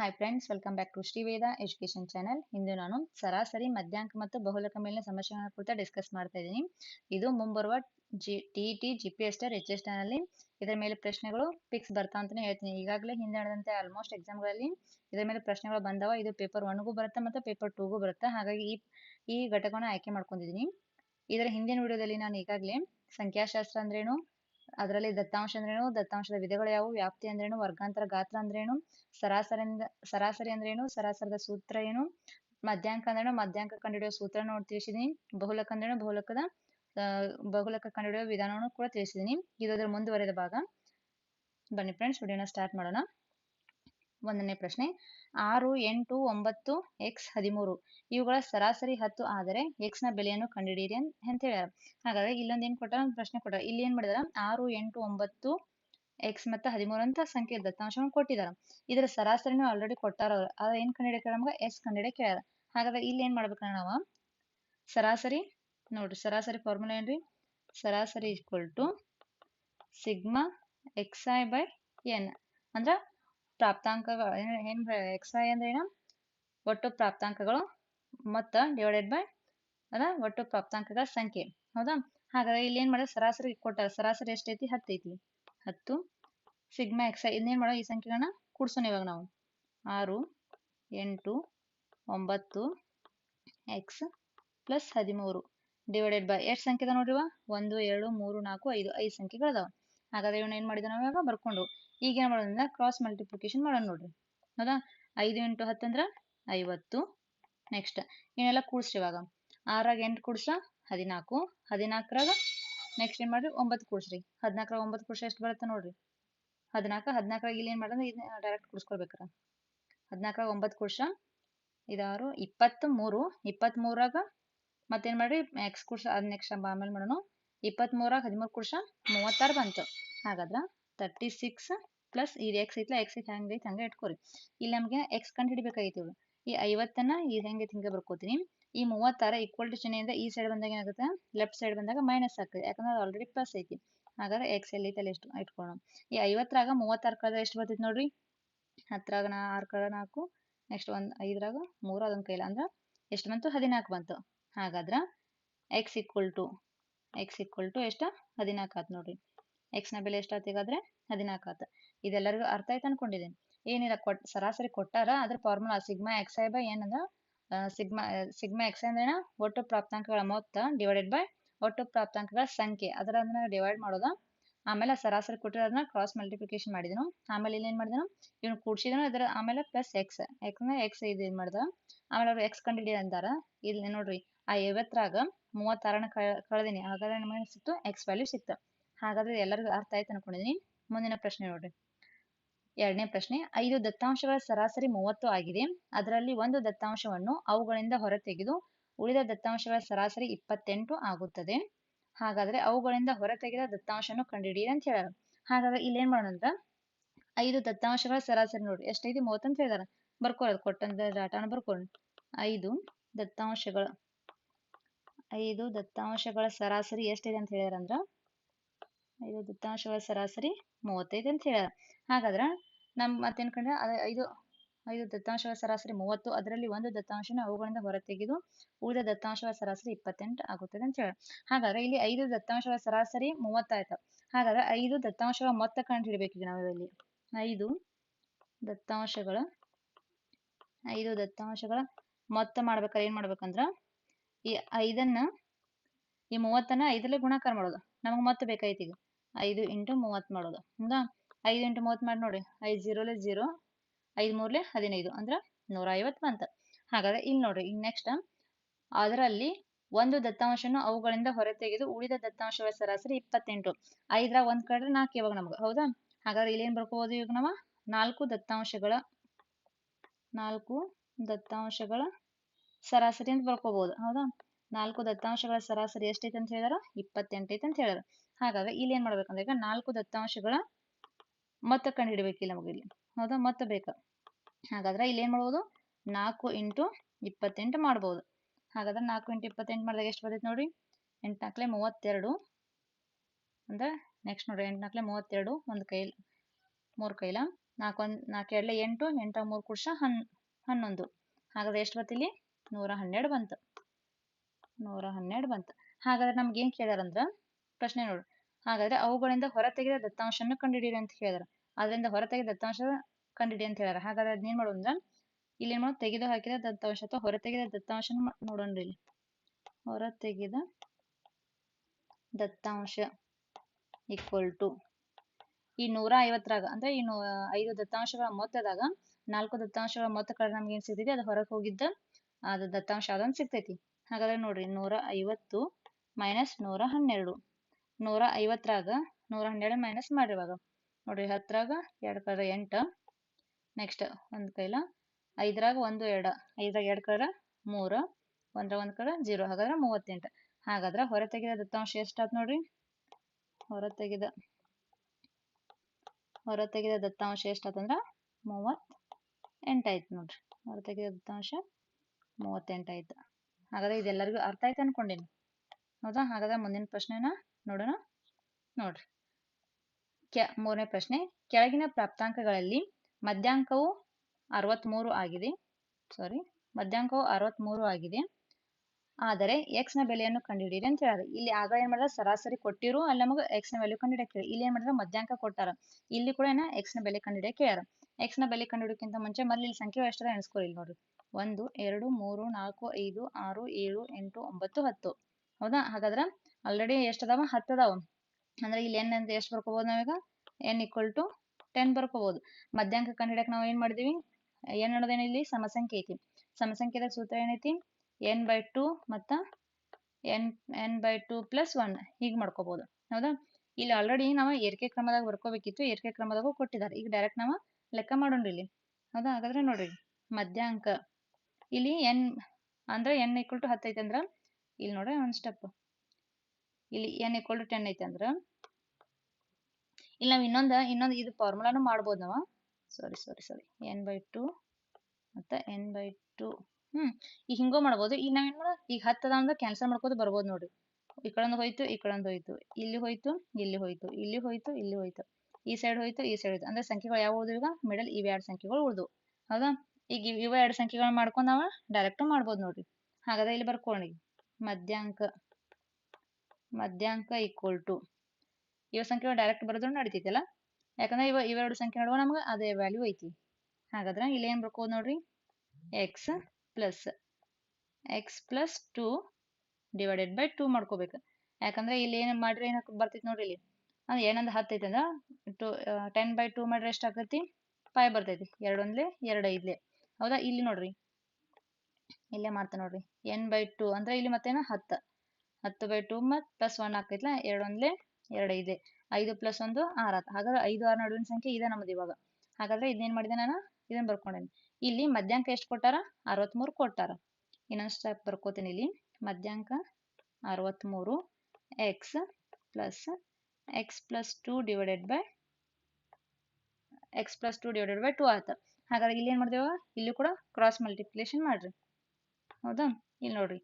Hi friends welcome back to Shriveda education channel ಇಂದು ನಾನು ಸರಾಸರಿ, ಮಧ್ಯಾಂಕ ಮತ್ತು ಬಹುಲಕ ಮೇಲಿನ ಸಮಸ್ಯೆಗಳ ಕುರಿತು ಡಿಸ್ಕಸ್ ಮಾಡ್ತಾ ಇದ್ದೀನಿ. ಇದು ಮುಂಬರುವ G T T G P S H ಎಸ್ನಲ್ಲಿ ಇದರ ಮೇಲೆ ಪ್ರಶ್ನೆಗಳು ಫಿಕ್ಸ್ ಬರ್ತಾ ಅಂತಾನೆ ಹೇಳ್ತೀನಿ. ಈಗಾಗಲೇ ಹಿಂದೆ ನಡೆದಂತೆ ಆಲ್ಮೋಸ್ಟ್ ಎಕ್ಸಾಮ್ಗಳಲ್ಲಿ ಇದರ ಮೇಲೆ ಪ್ರಶ್ನೆಗಳು ಬಂದವ. ಇದು ಪೇಪರ್ ಒನ್ಗೂ ಬರುತ್ತೆ ಮತ್ತು ಪೇಪರ್ ಟೂಗೂ ಬರುತ್ತೆ? ಹಾಗಾಗಿ ಈ ಈ ಘಟಕವನ್ನು ಆಯ್ಕೆ ಮಾಡ್ಕೊಂಡಿದ್ದೀನಿ. ಇದರ ಹಿಂದಿನ ವಿಡಿಯೋದಲ್ಲಿ ನಾನು ಈಗಾಗಲೇ ಸಂಖ್ಯಾಶಾಸ್ತ್ರ ಅಂದ್ರೇನು ಅದರಲ್ಲಿ ದತ್ತಾಂಶ ಅಂದ್ರೇನು, ದತ್ತಾಂಶದ ವಿಧಗಳು ಯಾವುವು? ವ್ಯಾಪ್ತಿ ಅಂದ್ರೇನು? ವರ್ಗಾಂತರ ಗಾತ್ರ ಅಂದ್ರೇನು? ಸರಾಸರಿಯಿಂದ ಸರಾಸರಿ ಅಂದ್ರೇನು? ಸರಾಸರದ ಸೂತ್ರ ಏನು? ಮಧ್ಯಾಂಕ ಅಂದ್ರೇನು? ಮಧ್ಯಾಂಕ ಕಂಡುಹಿಡಿಯುವ ಸೂತ್ರ ನೋಡಿ ತಿಳಿಸಿದೀನಿ. ಬಹುಲಕ ಅಂದ್ರೇನು? ಬಹುಲಕದ ಬಹುಲಕ ಕಂಡುಹಿಡಿಯುವ ವಿಧಾನವನ್ನು ಕೂಡ ತಿಳಿಸಿದೀನಿ. ಇದು ಅದರ ಮುಂದುವರೆದ ಭಾಗ. ಬನ್ನಿ ಫ್ರೆಂಡ್ಸ್ ವಿಡಿಯೋನ ಸ್ಟಾರ್ಟ್ ಮಾಡೋಣ. ಒಂದನೇ ಪ್ರಶ್ನೆ. ಆರು, ಎಂಟು, ಒಂಬತ್ತು ಎಕ್ಸ್ ಹದಿಮೂರು. ಇವುಗಳ ಸರಾಸರಿ ಹತ್ತು ಆದರೆ ಎಕ್ಸ್ನ ಬೆಲೆಯನ್ನು ಕಂಡುಹಿಡಿಯಿರಿ ಅಂತ ಹೇಳ್ಯಾರ. ಹಾಗಾದ್ರೆ ಇಲ್ಲೊಂದು ಏನ್ ಕೊಟ್ಟಾರ ಪ್ರಶ್ನೆ ಕೊಟ್ಟಾರ ಇಲ್ಲಿ ಏನ್ ಮಾಡಿದಾರ? ಆರು, ಎಂಟು, ಒಂಬತ್ತು ಎಕ್ಸ್ ಮತ್ತು ಹದಿಮೂರು ಅಂತ ಸಂಖ್ಯೆ ದತ್ತಾಂಶವನ್ನು ಕೊಟ್ಟಿದ್ದಾರೆ ಇದರ ಸರಾಸರಿನೂ ಆಲ್ರೆಡಿ ಕೊಟ್ಟಾರ ಅವ್ರು. ಅದ ಏನ್ ಕಂಡುಹಿಡಿಯಕ್ಕೆ ನಮ್ಗೆ? ಎಸ್ ಕಂಡುಹಿಡಿಯಕ್ಕೆ ಕೇಳ್ಯಾರ ಹಾಗಾದ್ರೆ ಇಲ್ಲಿ ಏನ್ ಮಾಡ್ಬೇಕಣ್ಣ ನಾವು? ಸರಾಸರಿ, ನೋಡ್ರಿ ಸರಾಸರಿ ಫಾರ್ಮುಲಾ ಏನ್ರಿ? ಸರಾಸರಿ equal to sigma X I by N ಅಂದ್ರ ಪ್ರಾಪ್ತಾಂಕಗಳು ಏನ್- ಎಕ್ಸ್ ಐ ಅಂದ್ರೆ ಏನು? ಒಟ್ಟು ಪ್ರಾಪ್ತಾಂಕಗಳು ಮೊತ್ತ ಡಿವೈಡೆಡ್ ಬೈ ಅದ ಒಟ್ಟು ಪ್ರಾಪ್ತಾಂಕಗಳ ಸಂಖ್ಯೆ. ಹೌದಾ? ಹಾಗಾದ್ರೆ ಇಲ್ಲಿ ಏನ್ ಮಾಡೋದು ಸರಾಸರಿ ಕೊಟ್ಟಾರ. ಸರಾಸರಿ ಎಷ್ಟೈತಿ ಹತ್ತೈತಿ ಹತ್ತು ಸಿಗ್ಮಾ ಎಕ್ಸ್ ಐ ಇನ್ನೇನ್ ಮಾಡೋ ಈ ಸಂಖ್ಯೆಗಳನ್ನ ಕೂಡ್ಸೋಣ ಇವಾಗ ನಾವು. ಆರು, ಎಂಟು, ಒಂಬತ್ತು ಎಕ್ಸ್ ಪ್ಲಸ್ ಹದಿಮೂರು. ಡಿವೈಡೆಡ್ ಬೈ ಎಷ್ಟು ಸಂಖ್ಯೆ ಅದ ನೋಡ್ರಿ ಇವ ಒಂದು, ಎರಡು, ಮೂರು, ನಾಲ್ಕು, ಐದು. ಐದು ಸಂಖ್ಯೆಗಳದಾವ ಹಾಗಾದ್ರೆ ಇವನ್ನ ಏನ್ ಮಾಡಿದ ನಾವು ಇವಾಗ ಬರ್ಕೊಂಡು. ಈಗ ಏನ್ ಮಾಡೋದ್ರಿಂದ ಕ್ರಾಸ್ ಮಲ್ಟಿಪ್ಲಿಕೇಶನ್ ಮಾಡೋಣ ನೋಡ್ರಿ. ಹೌದಾ? ಐದು ಇಂಟು ಹತ್ತು ಅಂದ್ರ ಐವತ್ತು. ನೆಕ್ಸ್ಟ್ ಇವನ್ನೆಲ್ಲ ಕೂಡ್ಸ್ರಿ ಇವಾಗ. ಆರಾಗ ಎಂಟು ಕೂಡ್ಸ? ಹದಿನಾಲ್ಕು. ಹದಿನಾಲ್ಕರಾಗ ನೆಕ್ಸ್ಟ್ ಏನ್ ಮಾಡ್ರಿ? ಒಂಬತ್ತು ಕೂಡ್ಸ್ರಿ. ಹದಿನಾಲ್ಕರಾಗ ಒಂಬತ್ತು ಕೂಡ್ಸ ಎಷ್ಟು ಬರುತ್ತೆ ನೋಡ್ರಿ? ಹದಿನಾಲ್ಕು, ಹದಿನಾಲ್ಕರಾಗ ಇಲ್ಲಿ ಏನ್ ಮಾಡೋದು ಇದನ್ನ ಡೈರೆಕ್ಟ್ ಕೂಡ್ಸ್ಕೊಳ್ಬೇಕಾರ. ಹದಿನಾಲ್ಕರಾಗ ಒಂಬತ್ತು ಕೂಡ್ಸ? ಇದಾರು. ಇಪ್ಪತ್ತ್ ಮೂರು ಇಪ್ಪತ್ತ್ ಮೂರಾಗ ಮತ್ತೇನ್ ಮಾಡ್ರಿ? ಎಕ್ಸ್ ಕೂಡ್ಸ? ನೆಕ್ಸ್ಟ್ ಆಮೇಲೆ ಮಾಡೋಣ. ಇಪ್ಪತ್ತ್ ಮೂರಾಗ ಹದಿಮೂರು ಕೂಡ್ಸ, ಮೂವತ್ತಾರು ಬಂತು. ಹಾಗಾದ್ರ ತರ್ಟಿ ಸಿಕ್ಸ್ ಪ್ಲಸ್ ಇದು ಎಕ್ಸ್ ಐತ್ಲ ಎಕ್ಸ್ ಐತ್ ಐತೆ ಹಂಗೆ ಇಟ್ಕೋರಿ. ಇಲ್ಲಿ ನಮ್ಗೆ ಎಕ್ಸ್ ಕಂಡು ಹಿಡಿಬೇಕಾಗಿತ್ತು. ಈ ಐವತ್ತನ್ನ ಇದು ಹೆಂಗೆ ಹಿಂಗೆ ಬರ್ಕೋತೀನಿ. ಈ ಮೂವತ್ತಾರ ಈಕ್ವಲ್ ಟು ಚಿಹ್ನೆಯಿಂದ ಈ ಸೈಡ್ ಬಂದಾಗ ಏನಾಗುತ್ತೆ? ಲೆಫ್ಟ್ ಸೈಡ್ ಬಂದಾಗ ಮೈನಸ್ ಆಗ್ತದೆ. ಯಾಕಂದ್ರೆ ಅದು ಆಲ್ರೆಡಿ ಪ್ಲಸ್ ಐತಿ. ಹಾಗಾದ್ರೆ ಎಕ್ಸ್ ಎಲ್ಲಿ ಐತಲ್ಲ ಎಷ್ಟು ಇಟ್ಕೊಳ್ಳೋಣ ಈ ಐವತ್ತರಾಗ ಮೂವತ್ತಾರು ಕಳೆದ್ರೆ ಎಷ್ಟು ಬರ್ತೈತೆ ನೋಡ್ರಿ? ಹತ್ತರಾಗ ನಾ, ಆರು ಕಳೆದ ನಾಲ್ಕು ನೆಕ್ಸ್ಟ್ ಒಂದು ಐದರಾಗ ಮೂರು ಅದೊಂದು ಕೈಲ. ಅಂದ್ರೆ ಎಷ್ಟು ಬಂತು? ಹದಿನಾಲ್ಕು ಬಂತು. ಹಾಗಾದ್ರೆ X equal to X equal to ಎಷ್ಟು? ಹದಿನಾಲ್ಕು ಆತು ನೋಡ್ರಿ. ಎಕ್ಸ್ನ ಬೆಲೆ ಎಷ್ಟಾತಿಗಾದ್ರೆ ಹದಿನಾಲ್ಕು ಆತು. ಇದೆಲ್ಲರಿಗೂ ಅರ್ಥ ಆಯ್ತು ಅನ್ಕೊಂಡಿದ್ದೀನಿ ಏನಿಲ್ಲ, ಕೊಟ್, ಸರಾಸರಿ ಕೊಟ್ಟಾರ ಅದ್ರ formula sigma X I by ಏನಂದ್ರ ಸಿಗ್ಮಾ ಸಿಗ್ಮಾ ಎಕ್ಸ್ ಅಂದ್ರೆ ಒಟ್ಟು ಪ್ರಾಪ್ತಾಂಕಗಳ ಮೊತ್ತ ಡಿವೈಡೆಡ್ ಬೈ ಒಟ್ಟು ಪ್ರಾಪ್ತಾಂಕಗಳ ಸಂಖ್ಯೆ. ಅದರ ಡಿವೈಡ್ ಮಾಡೋದ. ಆಮೇಲೆ ಸರಾಸರಿ ಕೊಟ್ಟಿರೋದನ್ನ ಕ್ರಾಸ್ ಮಲ್ಟಿಪ್ಲಿಕೇಶನ್ ಮಾಡಿದನು, ಆಮೇಲೆ ಇಲ್ಲಿ ಏನ್ ಮಾಡಿದನು? ಇವ್ನು ಕೂಡ್ಸಿದನು, ಇದರ ಆಮೇಲೆ ಪ್ಲಸ್ ಎಕ್ಸ್ ಯಾಕಂದ್ರೆ ಎಕ್ಸ್ ಇದು ಏನ್ ಮಾಡ್ದ. ಆಮೇಲೆ ಅವ್ರು ಎಕ್ಸ್ ಕಂಡಿಡಿಯ ಅಂತಾರ ಇಲ್ಲಿ ನೋಡ್ರಿ, ಆ ಐವತ್ತರಾಗ ಮೂವತ್ತಾರನ ಕಳೆದೀನಿ. ಹಾಗಾದ್ರೆ ನಮಗೆ ಸಿಕ್ತು ಎಕ್ಸ್ ವ್ಯಾಲ್ಯೂ ಸಿಕ್ತು. ಹಾಗಾದ್ರೆ ಎಲ್ಲರಿಗೂ ಅರ್ಥ ಆಯ್ತು ಅನ್ಕೊಂಡಿದೀನಿ. ಮುಂದಿನ ಪ್ರಶ್ನೆ ನೋಡ್ರಿ ಎರಡನೇ ಪ್ರಶ್ನೆ, ಐದು ದತ್ತಾಂಶಗಳ ಸರಾಸರಿ ಮೂವತ್ತು ಆಗಿದೆ. ಅದರಲ್ಲಿ ಒಂದು ದತ್ತಾಂಶವನ್ನು ಅವುಗಳಿಂದ ಹೊರತೆಗೆದು ಉಳಿದ ದತ್ತಾಂಶಗಳ ಸರಾಸರಿ ಇಪ್ಪತ್ತೆಂಟು ಆಗುತ್ತದೆ. ಹಾಗಾದ್ರೆ ಅವುಗಳಿಂದ ಹೊರತೆಗೆದ ದತ್ತಾಂಶವನ್ನು ಕಂಡುಹಿಡಿಯಿರಿ ಅಂತ ಹೇಳ್ಯಾರ. ಹಾಗಾದ್ರೆ ಇಲ್ಲಿ ಏನ್ ಮಾಡೋಣ ಐದು ದತ್ತಾಂಶಗಳ ಸರಾಸರಿ ನೋಡ್ರಿ ಎಷ್ಟೈದು ಮೂವತ್ತಂತ ಅಂತ ಹೇಳ್ಯಾರ. ಬರ್ಕೊಳ್ಳೋದು ಕೊಟ್ಟಂತ ಡಾಟಾನ ಬರ್ಕೊಳ್ಳಿ ಐದು ದತ್ತಾಂಶಗಳ ಐದು ದತ್ತಾಂಶಗಳ ಸರಾಸರಿ ಎಷ್ಟಿದೆ ಅಂತ ಹೇಳ್ಯಾರ ಅಂದ್ರ? ಐದು ದತ್ತಾಂಶಗಳ ಸರಾಸರಿ ಮೂವತ್ತೈದು ಅಂತ ಹೇಳ್ಯಾರ. ಹಾಗಾದ್ರ ನಮ್ ಮತ್ತೇನ್ ಕಂಡ್ರೆ ಐದು ಐದು ದತ್ತಾಂಶಗಳ ಸರಾಸರಿ ಮೂವತ್ತು, ಅದರಲ್ಲಿ ಒಂದು ದತ್ತಾಂಶನ ಅವುಗಳಿಂದ ಹೊರತೆಗೆದು ಉಳಿದ ದತ್ತಾಂಶಗಳ ಸರಾಸರಿ ಇಪ್ಪತ್ತೆಂಟು ಆಗುತ್ತದೆ ಅಂತ ಹೇಳ ಹಾಗಾದ್ರೆ ಇಲ್ಲಿ ಐದು ದತ್ತಾಂಶಗಳ ಸರಾಸರಿ ಮೂವತ್ತಾಯ್ತು. ಹಾಗಾದ್ರೆ ಐದು ದತ್ತಾಂಶಗಳ ಮೊತ್ತ ಕಂಡು ಈಗ ನಾವು ಇದರಲ್ಲಿ ಐದು ದತ್ತಾಂಶಗಳ ಐದು ದತ್ತಾಂಶಗಳ ಮೊತ್ತ ಮಾಡ್ಬೇಕಾದ್ರೆ ಏನ್ ಮಾಡ್ಬೇಕಂದ್ರ ಈ ಐದನ್ನ, ಈ ಮೂವತ್ತನ್ನ ಐದರಲ್ಲಿ ಗುಣಾಕಾರ ಮಾಡೋದು. ನಮಗೆ ಮತ್ತೆ ಬೇಕಾಯ್ತು ಈಗ. ಐದು ಇಂಟು ಮೂವತ್ತು ಮಾಡೋದು. ಹೌದಾ? ಐದು ಇಂಟು ಮೂವತ್ತು ಮಾಡಿ ನೋಡಿ. ಐದು ಜೀರೋಲೆ ಜೀರೋ, ಐದು ಮೂರ್ಲೆ ಹದಿನೈದು ಅಂದ್ರೆ ನೂರ ಐವತ್ತು ಬಂತ. ಹಾಗಾದ್ರೆ ಇಲ್ಲಿ ನೋಡ್ರಿ, ಈಗ ನೆಕ್ಸ್ಟ್ ಅದರಲ್ಲಿ ಒಂದು ದತ್ತಾಂಶನು ಅವುಗಳಿಂದ ಹೊರತೆಗೆದು ಉಳಿದ ದತ್ತಾಂಶಗಳ ಸರಾಸರಿ ಇಪ್ಪತ್ತೆಂಟು. ಐದರ ಒಂದ್ ಕಡೆ ನಾಲ್ಕು ಇವಾಗ ನಮ್ಗೆ. ಹೌದಾ? ಹಾಗಾದ್ರೆ ಇಲ್ಲಿ ಏನ್ ಬರ್ಕೋಬಹುದು ಈಗ ನಾವು? ನಾಲ್ಕು ದತ್ತಾಂಶಗಳ ನಾಲ್ಕು ದತ್ತಾಂಶಗಳ ಸರಾಸರಿ ಅಂತ ಬರ್ಕೋಬಹುದು ಹೌದಾ? ನಾಲ್ಕು ದತ್ತಾಂಶಗಳ ಸರಾಸರಿ ಎಷ್ಟೈತೆ ಅಂತ ಹೇಳಿದಾರ? ಇಪ್ಪತ್ತೆಂಟು ಐತೆ ಅಂತ ಹೇಳಿದಾರ. ಹಾಗಾದ್ರೆ ಇಲ್ಲಿ ಏನ್ ಮಾಡ್ಬೇಕಂದ್ರೆ ಈಗ ನಾಲ್ಕು ದತ್ತಾಂಶಗಳ ಮೊತ್ತ ಕಂಡು ಹಿಡಿಬೇಕಿಲ್ಲ ನಮಗೆ ಇಲ್ಲಿ. ಹೌದಾ? ಮೊತ್ತ ಬೇಕು. ಹಾಗಾದ್ರೆ ಇಲ್ಲಿ ಏನ್ ಮಾಡ್ಬೋದು? ನಾಲ್ಕು ಇಂಟು ಇಪ್ಪತ್ತೆಂಟು ಮಾಡ್ಬೋದು. ಹಾಗಾದ್ರೆ ನಾಲ್ಕು ಇಂಟು ಇಪ್ಪತ್ತೆಂಟು ಮಾಡಿದಾಗ ಎಷ್ಟು ಬರ್ತೈತೆ ನೋಡಿ? ಎಂಟು ನಾಲ್ಕಲೆ ಮೂವತ್ತೆರಡು. ಅಂದ್ರೆ ನೆಕ್ಸ್ಟ್ ನೋಡ್ರಿ, ಎಂಟು ನಾಲ್ಕಲೆ ಮೂವತ್ತೆರಡು, ಒಂದು ಕೈ ಮೂರು ಕೈಲ. ನಾಲ್ಕೊಂದು ನಾಲ್ಕು ಎರಡಲೆ ಎಂಟು, ಎಂಟ ಮೂರು ಕುಡ್ಸ ಹನ್, ಹನ್ನೊಂದು. ಹಾಗಾದ್ರೆ ಎಷ್ಟು ಬರ್ತಿಲ್ಲಿ ಇಲ್ಲಿ? ನೂರ ಹನ್ನೆರಡು ಬಂತು. ನೂರ ಹನ್ನೆರಡು ಬಂತು. ಹಾಗಾದ್ರೆ ನಮ್ಗೆ ಏನು ಕೇಳ್ಯಾರಂದ್ರ ಪ್ರಶ್ನೆ ನೋಡು. ಹಾಗಾದ್ರೆ ಅವುಗಳಿಂದ ಹೊರತೆಗೆದ ದತ್ತಾಂಶವನ್ನು ಕಂಡುಹಿಡಿಯಿರಿ ಅಂತ ಹೇಳಿದಾರೆ ಅದರಿಂದ ಹೊರತೆಗೆದ ದತ್ತಾಂಶ ಕಂಡುಹಿಡಿ ಅಂತ ಹೇಳ್ಯಾರ. ಹಾಗಾದ್ರೆ ಅದ್ ಏನು ಮಾಡು ಅಂದ್ರೆ, ಇಲ್ಲಿ ಏನು ಮಾಡೋದು ತೆಗೆದು ಹಾಕಿದ ದತ್ತಾಂಶ ಅಥವಾ ಹೊರತೆಗೆದ ದತ್ತಾಂಶ ನೋಡೋಣ ಇಲ್ಲಿ. ಹೊರತೆಗೆದ ದತ್ತಾಂಶ ಈಕ್ವಲ್ ಟು ಈ ನೂರ ಐವತ್ತರಾಗ ಅಂದ್ರೆ ಈ ಐದು ದತ್ತಾಂಶಗಳ ಮೊತ್ತದಾಗ ನಾಲ್ಕು ದತ್ತಾಂಶಗಳ ಮೊತ್ತ ಕಡೆ ನಮ್ಗೆ ಏನ್ ಸಿಗ್ತಿದೆ ಅದು ಹೊರಗೆ ಹೋಗಿದ್ದ ಅದು ದತ್ತಾಂಶ ಅದೊಂದು ಸಿಗ್ತೈತಿ. ಹಾಗಾದ್ರೆ ನೋಡ್ರಿ, ನೂರ ಐವತ್ತು ಮೈನಸ್ ನೂರ ಹನ್ನೆರಡು. ನೂರ ಐವತ್ತರಾಗ ನೂರ ಹನ್ನೆರಡು ಮೈನಸ್ ಮಾಡ್ರಿ ಇವಾಗ ನೋಡ್ರಿ ಹತ್ತರಾಗ ಎರಡು ಕಡೆ ಎಂಟು. ನೆಕ್ಸ್ಟ್ ಒಂದು ಕೈಲ ಐದರಾಗ ಒಂದು ಎರಡು, ಐದರಾಗ ಎರಡು ಕಡೆ ಮೂರು ಒಂದರ ಒಂದು ಕಡೆ ಜೀರೋ, ಹಾಗಾದ್ರೆ ಮೂವತ್ತೆಂಟು. ಹಾಗಾದ್ರೆ ಹೊರ ತೆಗೆದ ದತ್ತಾಂಶ ಎಷ್ಟಾತ್ ನೋಡ್ರಿ? ಹೊರ ತೆಗೆದ ಹೊರ ತೆಗೆದ ದತ್ತಾಂಶ ಎಷ್ಟಾತಂದ್ರ ಮೂವತ್ ಎಂಟಾಯ್ತು ನೋಡ್ರಿ. ಹೊರ ತೆಗೆದ ದತ್ತಾಂಶ ಮೂವತ್ತೆಂಟಾಯ್ತು ಹಾಗಾದ್ರೆ ಇದೆಲ್ಲರಿಗೂ ಅರ್ಥ ಆಯ್ತು ಅನ್ಕೊಂಡಿನಿ. ಹೌದಾ? ಹಾಗಾದ್ರೆ ಮುಂದಿನ ಪ್ರಶ್ನೆನ ನೋಡೋಣ. ನೋಡ್ರಿ. ಕೆ ಮೂರನೇ ಪ್ರಶ್ನೆ. ಕೆಳಗಿನ ಪ್ರಾಪ್ತಾಂಕಗಳಲ್ಲಿ ಮಧ್ಯಾಂಕವು ಅರವತ್ಮೂರು ಆಗಿದೆ. ಸಾರಿ ಮಧ್ಯಾಂಕವು ಅರವತ್ಮೂರು ಆಗಿದೆ. ಆದರೆ ಎಕ್ಸ್ನ ಬೆಲೆಯನ್ನು ಕಂಡುಹಿಡಿಯಿರಿ ಅಂತ ಹೇಳ್ಯಾರ ಇಲ್ಲಿ ಆಗ ಏನ್ ಮಾಡಿದ್ರೆ? ಸರಾಸರಿ ಕೊಟ್ಟಿರು. ಅಲ್ಲಿ ನಮಗೆ ಎಕ್ಸ್ನ ವ್ಯಾಲ್ಯೂ ಕಂಡುಹಿಡಿಯಕ್ಕೆ ಇಲ್ಲಿ ಏನ್ ಮಾಡಿದ್ರೆ? ಮಧ್ಯಾಂಕ ಕೊಟ್ಟಾರ. ಇಲ್ಲಿ ಕೂಡ ಏನ? ಎಕ್ಸ್ನ ಬೆಲೆ ಕಂಡುಹಿಡಿಯಕ್ಕೆ ಹೇಳ್ಯಾರ ಎಕ್ಸ್ನ ಬೆಲೆ ಕಂಡುಹಿಡಿಯೋಕ್ಕಿಂತ ಮುಂಚೆ ಮೊದಲು ಇಲ್ಲಿ ಸಂಖ್ಯೆ ಎಷ್ಟರ ಇಲ್ಲಿ ನೋಡ್ರಿ. ಒಂದು, ಎರಡು, ಮೂರು, ನಾಲ್ಕು, ಐದು, ಆರು, ಏಳು, ಎಂಟು, ಒಂಬತ್ತು, ಹತ್ತು. ಹೌದಾ? ಹಾಗಾದ್ರೆ ಆಲ್ರೆಡಿ ಎಷ್ಟು ಅದಾವ? ಹತ್ತು ಅದಾವ. ಅಂದ್ರೆ ಇಲ್ಲಿ ಎನ್ ಅಂತ ಎಷ್ಟು ಬರ್ಕೋಬಹುದು ನಾವೀಗ? ಎನ್ ಈಕ್ವಲ್ ಟು ಟೆನ್ ಬರ್ಕೋಬಹುದು ಮಧ್ಯಾಂಕ ಕಂಡುಹಿಡಿಯಕ್ಕೆ ನಾವು ಏನ್ ಮಾಡಿದೀವಿ? ಏನ್ ಅನ್ನೋದೇನು ಇಲ್ಲಿ? ಸಮಸಂಖ್ಯೆ ಐತಿ. ಸಮಸಂಖ್ಯೆದ ಸೂತ್ರ ಏನೈತಿ? ಎನ್ ಬೈ ಟು ಮತ್ತ N N by two plus one ಹೀಗೆ ಮಾಡ್ಕೋಬಹುದು ಹೌದಾ? ಇಲ್ಲಿ ಆಲ್ರೆಡಿ ನಾವು ಏರಿಕೆ ಕ್ರಮದಾಗ ಬರ್ಕೋಬೇಕಿತ್ತು. ಏರಿಕೆ ಕ್ರಮದಾಗೂ ಕೊಟ್ಟಿದ್ದಾರೆ. ಈಗ ಡೈರೆಕ್ಟ್ ನಾವು ಲೆಕ್ಕ ಮಾಡೋಣ್ರಿ ಇಲ್ಲಿ. ಹೌದಾ? ಹಾಗಾದ್ರೆ ನೋಡ್ರಿ. ಮಧ್ಯಾಂಕ. ಇಲ್ಲಿ ಎನ್ ಅಂದ್ರೆ ಎನ್ ಈಕ್ವಲ್ ಟು ಹತ್ತು ಐತೆ ಅಂದ್ರೆ, ಇಲ್ಲಿ ನೋಡ್ರಿ ಒಂದು ಸ್ಟೆಪ್ ಇಲ್ಲಿ ಎನ್ ಈಕ್ವಲ್ ಟು ಟೆನ್ ಐತೆ ಅಂದ್ರೆ, ಇಲ್ಲಿ ನಾವು ಇನ್ನೊಂದು ಇನ್ನೊಂದು ಇದು ಫಾರ್ಮುಲಾನು ಮಾಡ್ಬೋದು ನಾವು. Sorry sorry sorry N by two ಮತ್ತು ಎನ್ ಬೈ ಟು ಹ್ಮ್, ಈಗ ಹಿಂಗೋ ಮಾಡ್ಬೋದು. ಈಗ ನಾವೇನ್ ಮಾಡೋದು ಈಗ ಹತ್ತದ ಅಂದ್ರೆ ಕ್ಯಾನ್ಸಲ್ ಮಾಡ್ಕೋದು ಬರ್ಬೋದು ನೋಡ್ರಿ. ಈ ಕಡೆಂದು ಹೋಯ್ತು, ಈ ಕಡೆಂದು ಹೋಯ್ತು. ಇಲ್ಲಿ ಹೋಯ್ತು ಇಲ್ಲಿ ಹೋಯ್ತು. ಇಲ್ಲಿ ಹೋಯ್ತು ಇಲ್ಲಿ ಹೋಯ್ತು. ಈ ಸೈಡ್ ಹೋಯ್ತು, ಈ ಸೈಡ್ ಹೋಯ್ತು. ಅಂದ್ರೆ ಸಂಖ್ಯೆಗಳು ಯಾವ ಉಳಿದು ಈಗ ಮಿಡಲ್ ಇವೆ ಎರಡು ಸಂಖ್ಯೆಗಳು ಉಳಿದು ಹೌದಾ? ಈಗ ಇವ ಎರಡು ಸಂಖ್ಯೆಗಳನ್ನ ಮಾಡ್ಕೊಂಡು ನಾವು ಡೈರೆಕ್ಟ್ ಮಾಡ್ಬೋದು ನೋಡ್ರಿ. ಹಾಗಾದ್ರೆ ಇಲ್ಲಿ ಬರ್ಕೊಳ್ಳಿ ಮಧ್ಯಾಂಕ ಮಧ್ಯಾಂಕ ಈಕ್ವಲ್ ಟು ಇವ ಸಂಖ್ಯೆಗಳು ಡೈರೆಕ್ಟ್ ಬರೋದ್ರು ನಡಿತೈತಲ್ಲ ಯಾಕಂದ್ರೆ ಇವ ಇವೆರಡು ಸಂಖ್ಯೆ ನೋಡುವ ನಮ್ಗೆ, ಅದೇ ವ್ಯಾಲ್ಯೂ ಐತಿ. ಹಾಗಾದ್ರೆ ಇಲ್ಲಿ ಏನ್ ಬರ್ಕೋದು ನೋಡ್ರಿ? X plus x plus two divided by two ಮಾಡ್ಕೋಬೇಕು. ಯಾಕಂದ್ರೆ ಇಲ್ಲಿ ಏನು ಮಾಡ್ರಿ ಏನ ಬರ್ತೈತಿ ನೋಡ್ರಿ ಇಲ್ಲಿ? ಅಂದ್ರೆ ಏನಂದ್ರೆ ಹತ್ತೈತೆ ಅಂದ್ರೆ ಟು ಟೆನ್ ಬೈ ಟೂ ಮಾಡ್ರೆ ಎಷ್ಟು ಆಕೈತಿ? ಫೈವ್ ಬರ್ತೈತಿ. ಎರಡೊಂದ್ಲೆ ಎರಡು ಐದ್ಲೆ. ಹೌದಾ? ಇಲ್ಲಿ ನೋಡ್ರಿ. ಇಲ್ಲೇ ಮಾಡ್ತಾ ನೋಡ್ರಿ. ಎನ್ ಬೈ ಟು ಅಂದ್ರೆ ಇಲ್ಲಿ ಮತ್ತೇನ? ಹತ್ತು. ಹತ್ತು ಬೈ ಟು ಮತ್ ಪ್ಲಸ್ ಒನ್ ಆಗ್ತೈತ್ಲ ಎರಡು ಒಂದ್ಲೆ ಎರಡು ಐದೆ ಐದು ಪ್ಲಸ್ ಒಂದು ಆರ್ ಹತ್ತು. ಹಾಗಾದ್ರೆ ಐದು ಆರು ನಡುವಿನ ಸಂಖ್ಯೆ ಇದೆ ನಮ್ದು ಇವಾಗ. ಹಾಗಾದ್ರೆ ಇದನ್ನೇನು ಮಾಡಿದೆ ನಾನು? ಇದನ್ನ ಬರ್ಕೊಂಡೇನಿ. ಇಲ್ಲಿ ಮಧ್ಯಾಂಕ ಎಷ್ಟು ಕೊಟ್ಟಾರ? ಅರವತ್ತ್ಮೂರು ಕೊಟ್ಟಾರ. ಇನ್ನೊಂದು ಸ್ಟೆಪ್ ಬರ್ಕೋತೀನಿ ಇಲ್ಲಿ. ಮಧ್ಯಾಂಕ ಅರವತ್ತ್ಮೂರು x plus x plus two divided by x plus two divided by two ಆಯ್ತು. ಹಾಗಾದ್ರೆ ಇಲ್ಲಿ ಏನು ಮಾಡ್ದೇವ? ಇಲ್ಲಿ ಕೂಡ ಕ್ರಾಸ್ ಮಲ್ಟಿಪ್ಲಿಕೇಶನ್ ಮಾಡ್ರಿ. ಹೌದಾ? ಇಲ್ಲಿ ನೋಡ್ರಿ.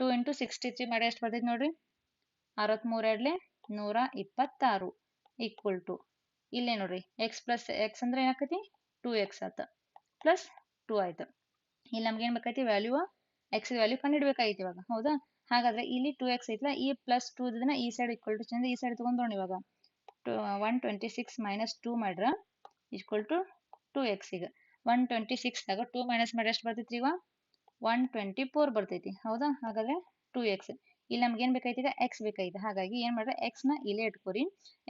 ಟೂ ಇಂಟು ಸಿಕ್ಸ್ಟಿ ತ್ರೀ ಮಾಡಿ ಎಷ್ಟು ಬರ್ತೈತಿ ನೋಡ್ರಿ? ಅರವತ್ತ್ಮೂರು ಎರಡ್ಲೆ ನೂರ ಇಪ್ಪತ್ತಾರು ಈಕ್ವಲ್ ಟು ಇಲ್ಲೇ ನೋಡ್ರಿ ಎಕ್ಸ್ ಪ್ಲಸ್ ಎಕ್ಸ್ ಅಂದ್ರೆ ಏನಾಕತಿ? ಟೂ ಎಕ್ಸ್ ಆತ. ಪ್ಲಸ್ ಟೂ ಆಯ್ತು. ಇಲ್ಲಿ ನಮ್ಗೆ ಏನು ಬೇಕೈತಿ ವ್ಯಾಲ್ಯೂ ಎಕ್ಸ್ ವ್ಯಾಲ್ಯೂ ಕಂಡುಹಿಡ್ಬೇಕಾಗಿತ್ತು ಇವಾಗ. ಹೌದಾ? ಹಾಗಾದ್ರೆ ಇಲ್ಲಿ ಟೂ ಎಕ್ಸ್ ಐತಲ್ಲ ಈ ಪ್ಲಸ್ ಟೂ ಇದನ್ನ ಈ ಸೈಡ್ ಈಕ್ವಲ್ ಟು ಚಂದ ಈ ಸೈಡ್ ತಗೊಂಡ್ರೋಣ ಇವಾಗ. One twenty six minus two ಮಾಡ್ರ ಈಕ್ವಲ್ ಟು ಟೂ ಎಕ್ಸಿಗೆ ಒನ್ ಟ್ವೆಂಟಿ ಸಿಕ್ಸ್ದಾಗ ಟೂ ಮೈನಸ್ ಮಾಡಿ ಎಷ್ಟು ಬರ್ತೈತಿ ಈಗ ಒನ್ ಟ್ವೆಂಟಿ ಫೋರ್ ಬರ್ತೈತಿ. ಹೌದಾ? ಹಾಗಾದ್ರೆ ಟೂ ಎಕ್ಸ್ ಇಲ್ಲಿ ನಮ್ಗೆ ಏನ್ ಬೇಕಾಯ್ತು ಈಗ ಎಕ್ಸ್ ಬೇಕಾಯ್ತು ಹಾಗಾಗಿ ಏನ್ ಮಾಡ್ರೆ ಎಕ್ಸ್ನ ಇಲ್ಲೇ ಇಟ್ಕೋರಿ.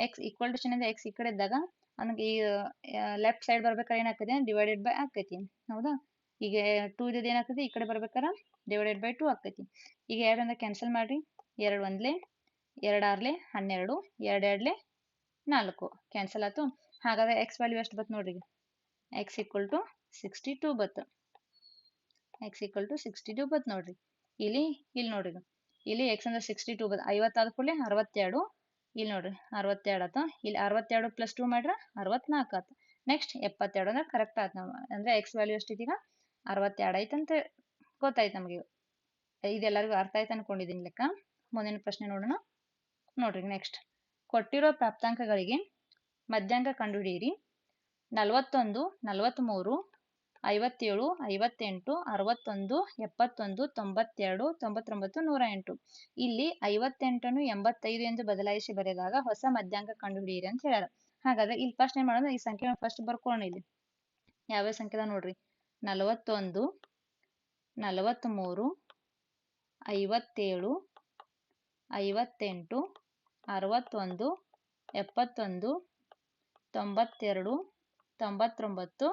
ಎಕ್ಸ್ ಈಕ್ವಲ್ ಟು ಚೆನ್ನಾಗಿ ಎಕ್ಸ್ ಈ ಕಡೆ ಇದ್ದಾಗ ನಮ್ಗೆ ಈ ಲೆಫ್ಟ್ ಸೈಡ್ ಬರ್ಬೇಕಾದ್ರೆ ಏನಾಗ್ತದೆ? ಡಿವೈಡೆಡ್ ಬೈ ಆಕೈತಿ. ಹೌದಾ? ಈಗ ಟೂ ಇದ್ದದ್ದು ಏನಾಗ್ತದೆ? ಈ ಕಡೆ ಬರ್ಬೇಕಾರ ಡಿವೈಡೆಡ್ ಬೈ ಟೂ ಆಕೈತಿ. ಈಗ ಎರಡರಿಂದ ಕ್ಯಾನ್ಸಲ್ ಮಾಡ್ರಿ. ಎರಡು ಒಂದ್ಲೆ, ಎರಡು ಆರ್ಲೆ, ಹನ್ನೆರಡು, ಎರಡು ಎರಡ್ಲೆ ನಾಲ್ಕು. ಕ್ಯಾನ್ಸಲ್ ಆಯ್ತು. ಹಾಗಾದ್ರೆ ಎಕ್ಸ್ ವ್ಯಾಲ್ಯೂ ಎಷ್ಟು ಬತ್ತು ನೋಡ್ರಿ x equal to sixty two ಬತ್ತು. X equal to sixty two ಬತ್ ನೋಡ್ರಿ. ಇಲ್ಲಿ ಇಲ್ಲಿ ನೋಡ್ರಿ. ಇಲ್ಲಿ ಎಕ್ಸ್ ಅಂದ್ರೆ ಸಿಕ್ಸ್ಟಿ ಟೂ ಬತ್ ಐವತ್ತಾದ ಕೂಡಲೇ ಅರವತ್ತೆರಡು. ಇಲ್ಲಿ ನೋಡ್ರಿ, ಅರವತ್ತೆರಡು ಆತ. ಇಲ್ಲಿ ಅರವತ್ತೆರಡು ಪ್ಲಸ್ ಟೂ ಮಾಡ್ರೆ ಅರವತ್ನಾಲ್ಕು ಆತ. ನೆಕ್ಸ್ಟ್ ಎಪ್ಪತ್ತೆರಡು ಅಂದ್ರೆ ಕರೆಕ್ಟ್ ಆಯ್ತು ನಾವು. ಅಂದ್ರೆ ಎಕ್ಸ್ ವ್ಯಾಲ್ಯೂ ಎಷ್ಟು ಈಗ ಅರವತ್ತೆರಡು ಐತಂತ ಗೊತ್ತಾಯ್ತು ನಮಗೆ ಇದೆಲ್ಲರಿಗೂ ಅರ್ಥ ಆಯ್ತು ಅನ್ಕೊಂಡಿದ್ದೀನಿ ಲೆಕ್ಕ. ಮುಂದಿನ ಪ್ರಶ್ನೆ ನೋಡೋಣ. ನೋಡ್ರಿ ನೆಕ್ಸ್ಟ್ ಕೊಟ್ಟಿರೋ ಪ್ರಾಪ್ತಾಂಕಗಳಿಗೆ ಮಧ್ಯಾಂಕ ಕಂಡುಹಿಡಿಯಿರಿ. ನಲವತ್ತೊಂದು ನಲವತ್ತ್ಮೂರು ಐವತ್ತೇಳು, ಐವತ್ತೆಂಟು, ಅರವತ್ತೊಂದು, ಎಪ್ಪತ್ತೊಂದು, ತೊಂಬತ್ತೆರಡು, ತೊಂಬತ್ತೊಂಬತ್ತು, ನೂರ ಎಂಟು. ಇಲ್ಲಿ ಐವತ್ತೆಂಟನ್ನು ಎಂಬತ್ತೈದು ಎಂದು ಬದಲಾಯಿಸಿ ಬರೆದಾಗ ಹೊಸ ಮಧ್ಯಾಂಕ ಕಂಡುಹಿಡಿಯಿರಿ ಅಂತ ಹೇಳ್ಯಾರ. ಹಾಗಾದ್ರೆ ಇಲ್ಲಿ ಫಸ್ಟ್ ಏನ್ ಮಾಡೋಣ ಈ ಸಂಖ್ಯೆ ಫಸ್ಟ್ ಬರ್ಕೊಳ್ಳೋಣ ಇಲ್ಲಿ. ಯಾವ ಸಂಖ್ಯೆ ನೋಡ್ರಿ? ನಲವತ್ತೊಂದು ನಲವತ್ತ್ಮೂರು ಐವತ್ತೇಳು, ಐವತ್ತೆಂಟು, ಅರವತ್ತೊಂದು, ಎಪ್ಪತ್ತೊಂದು, ತೊಂಬತ್ತೆರಡು ತೊಂಬತ್ತೊಂಬತ್ತು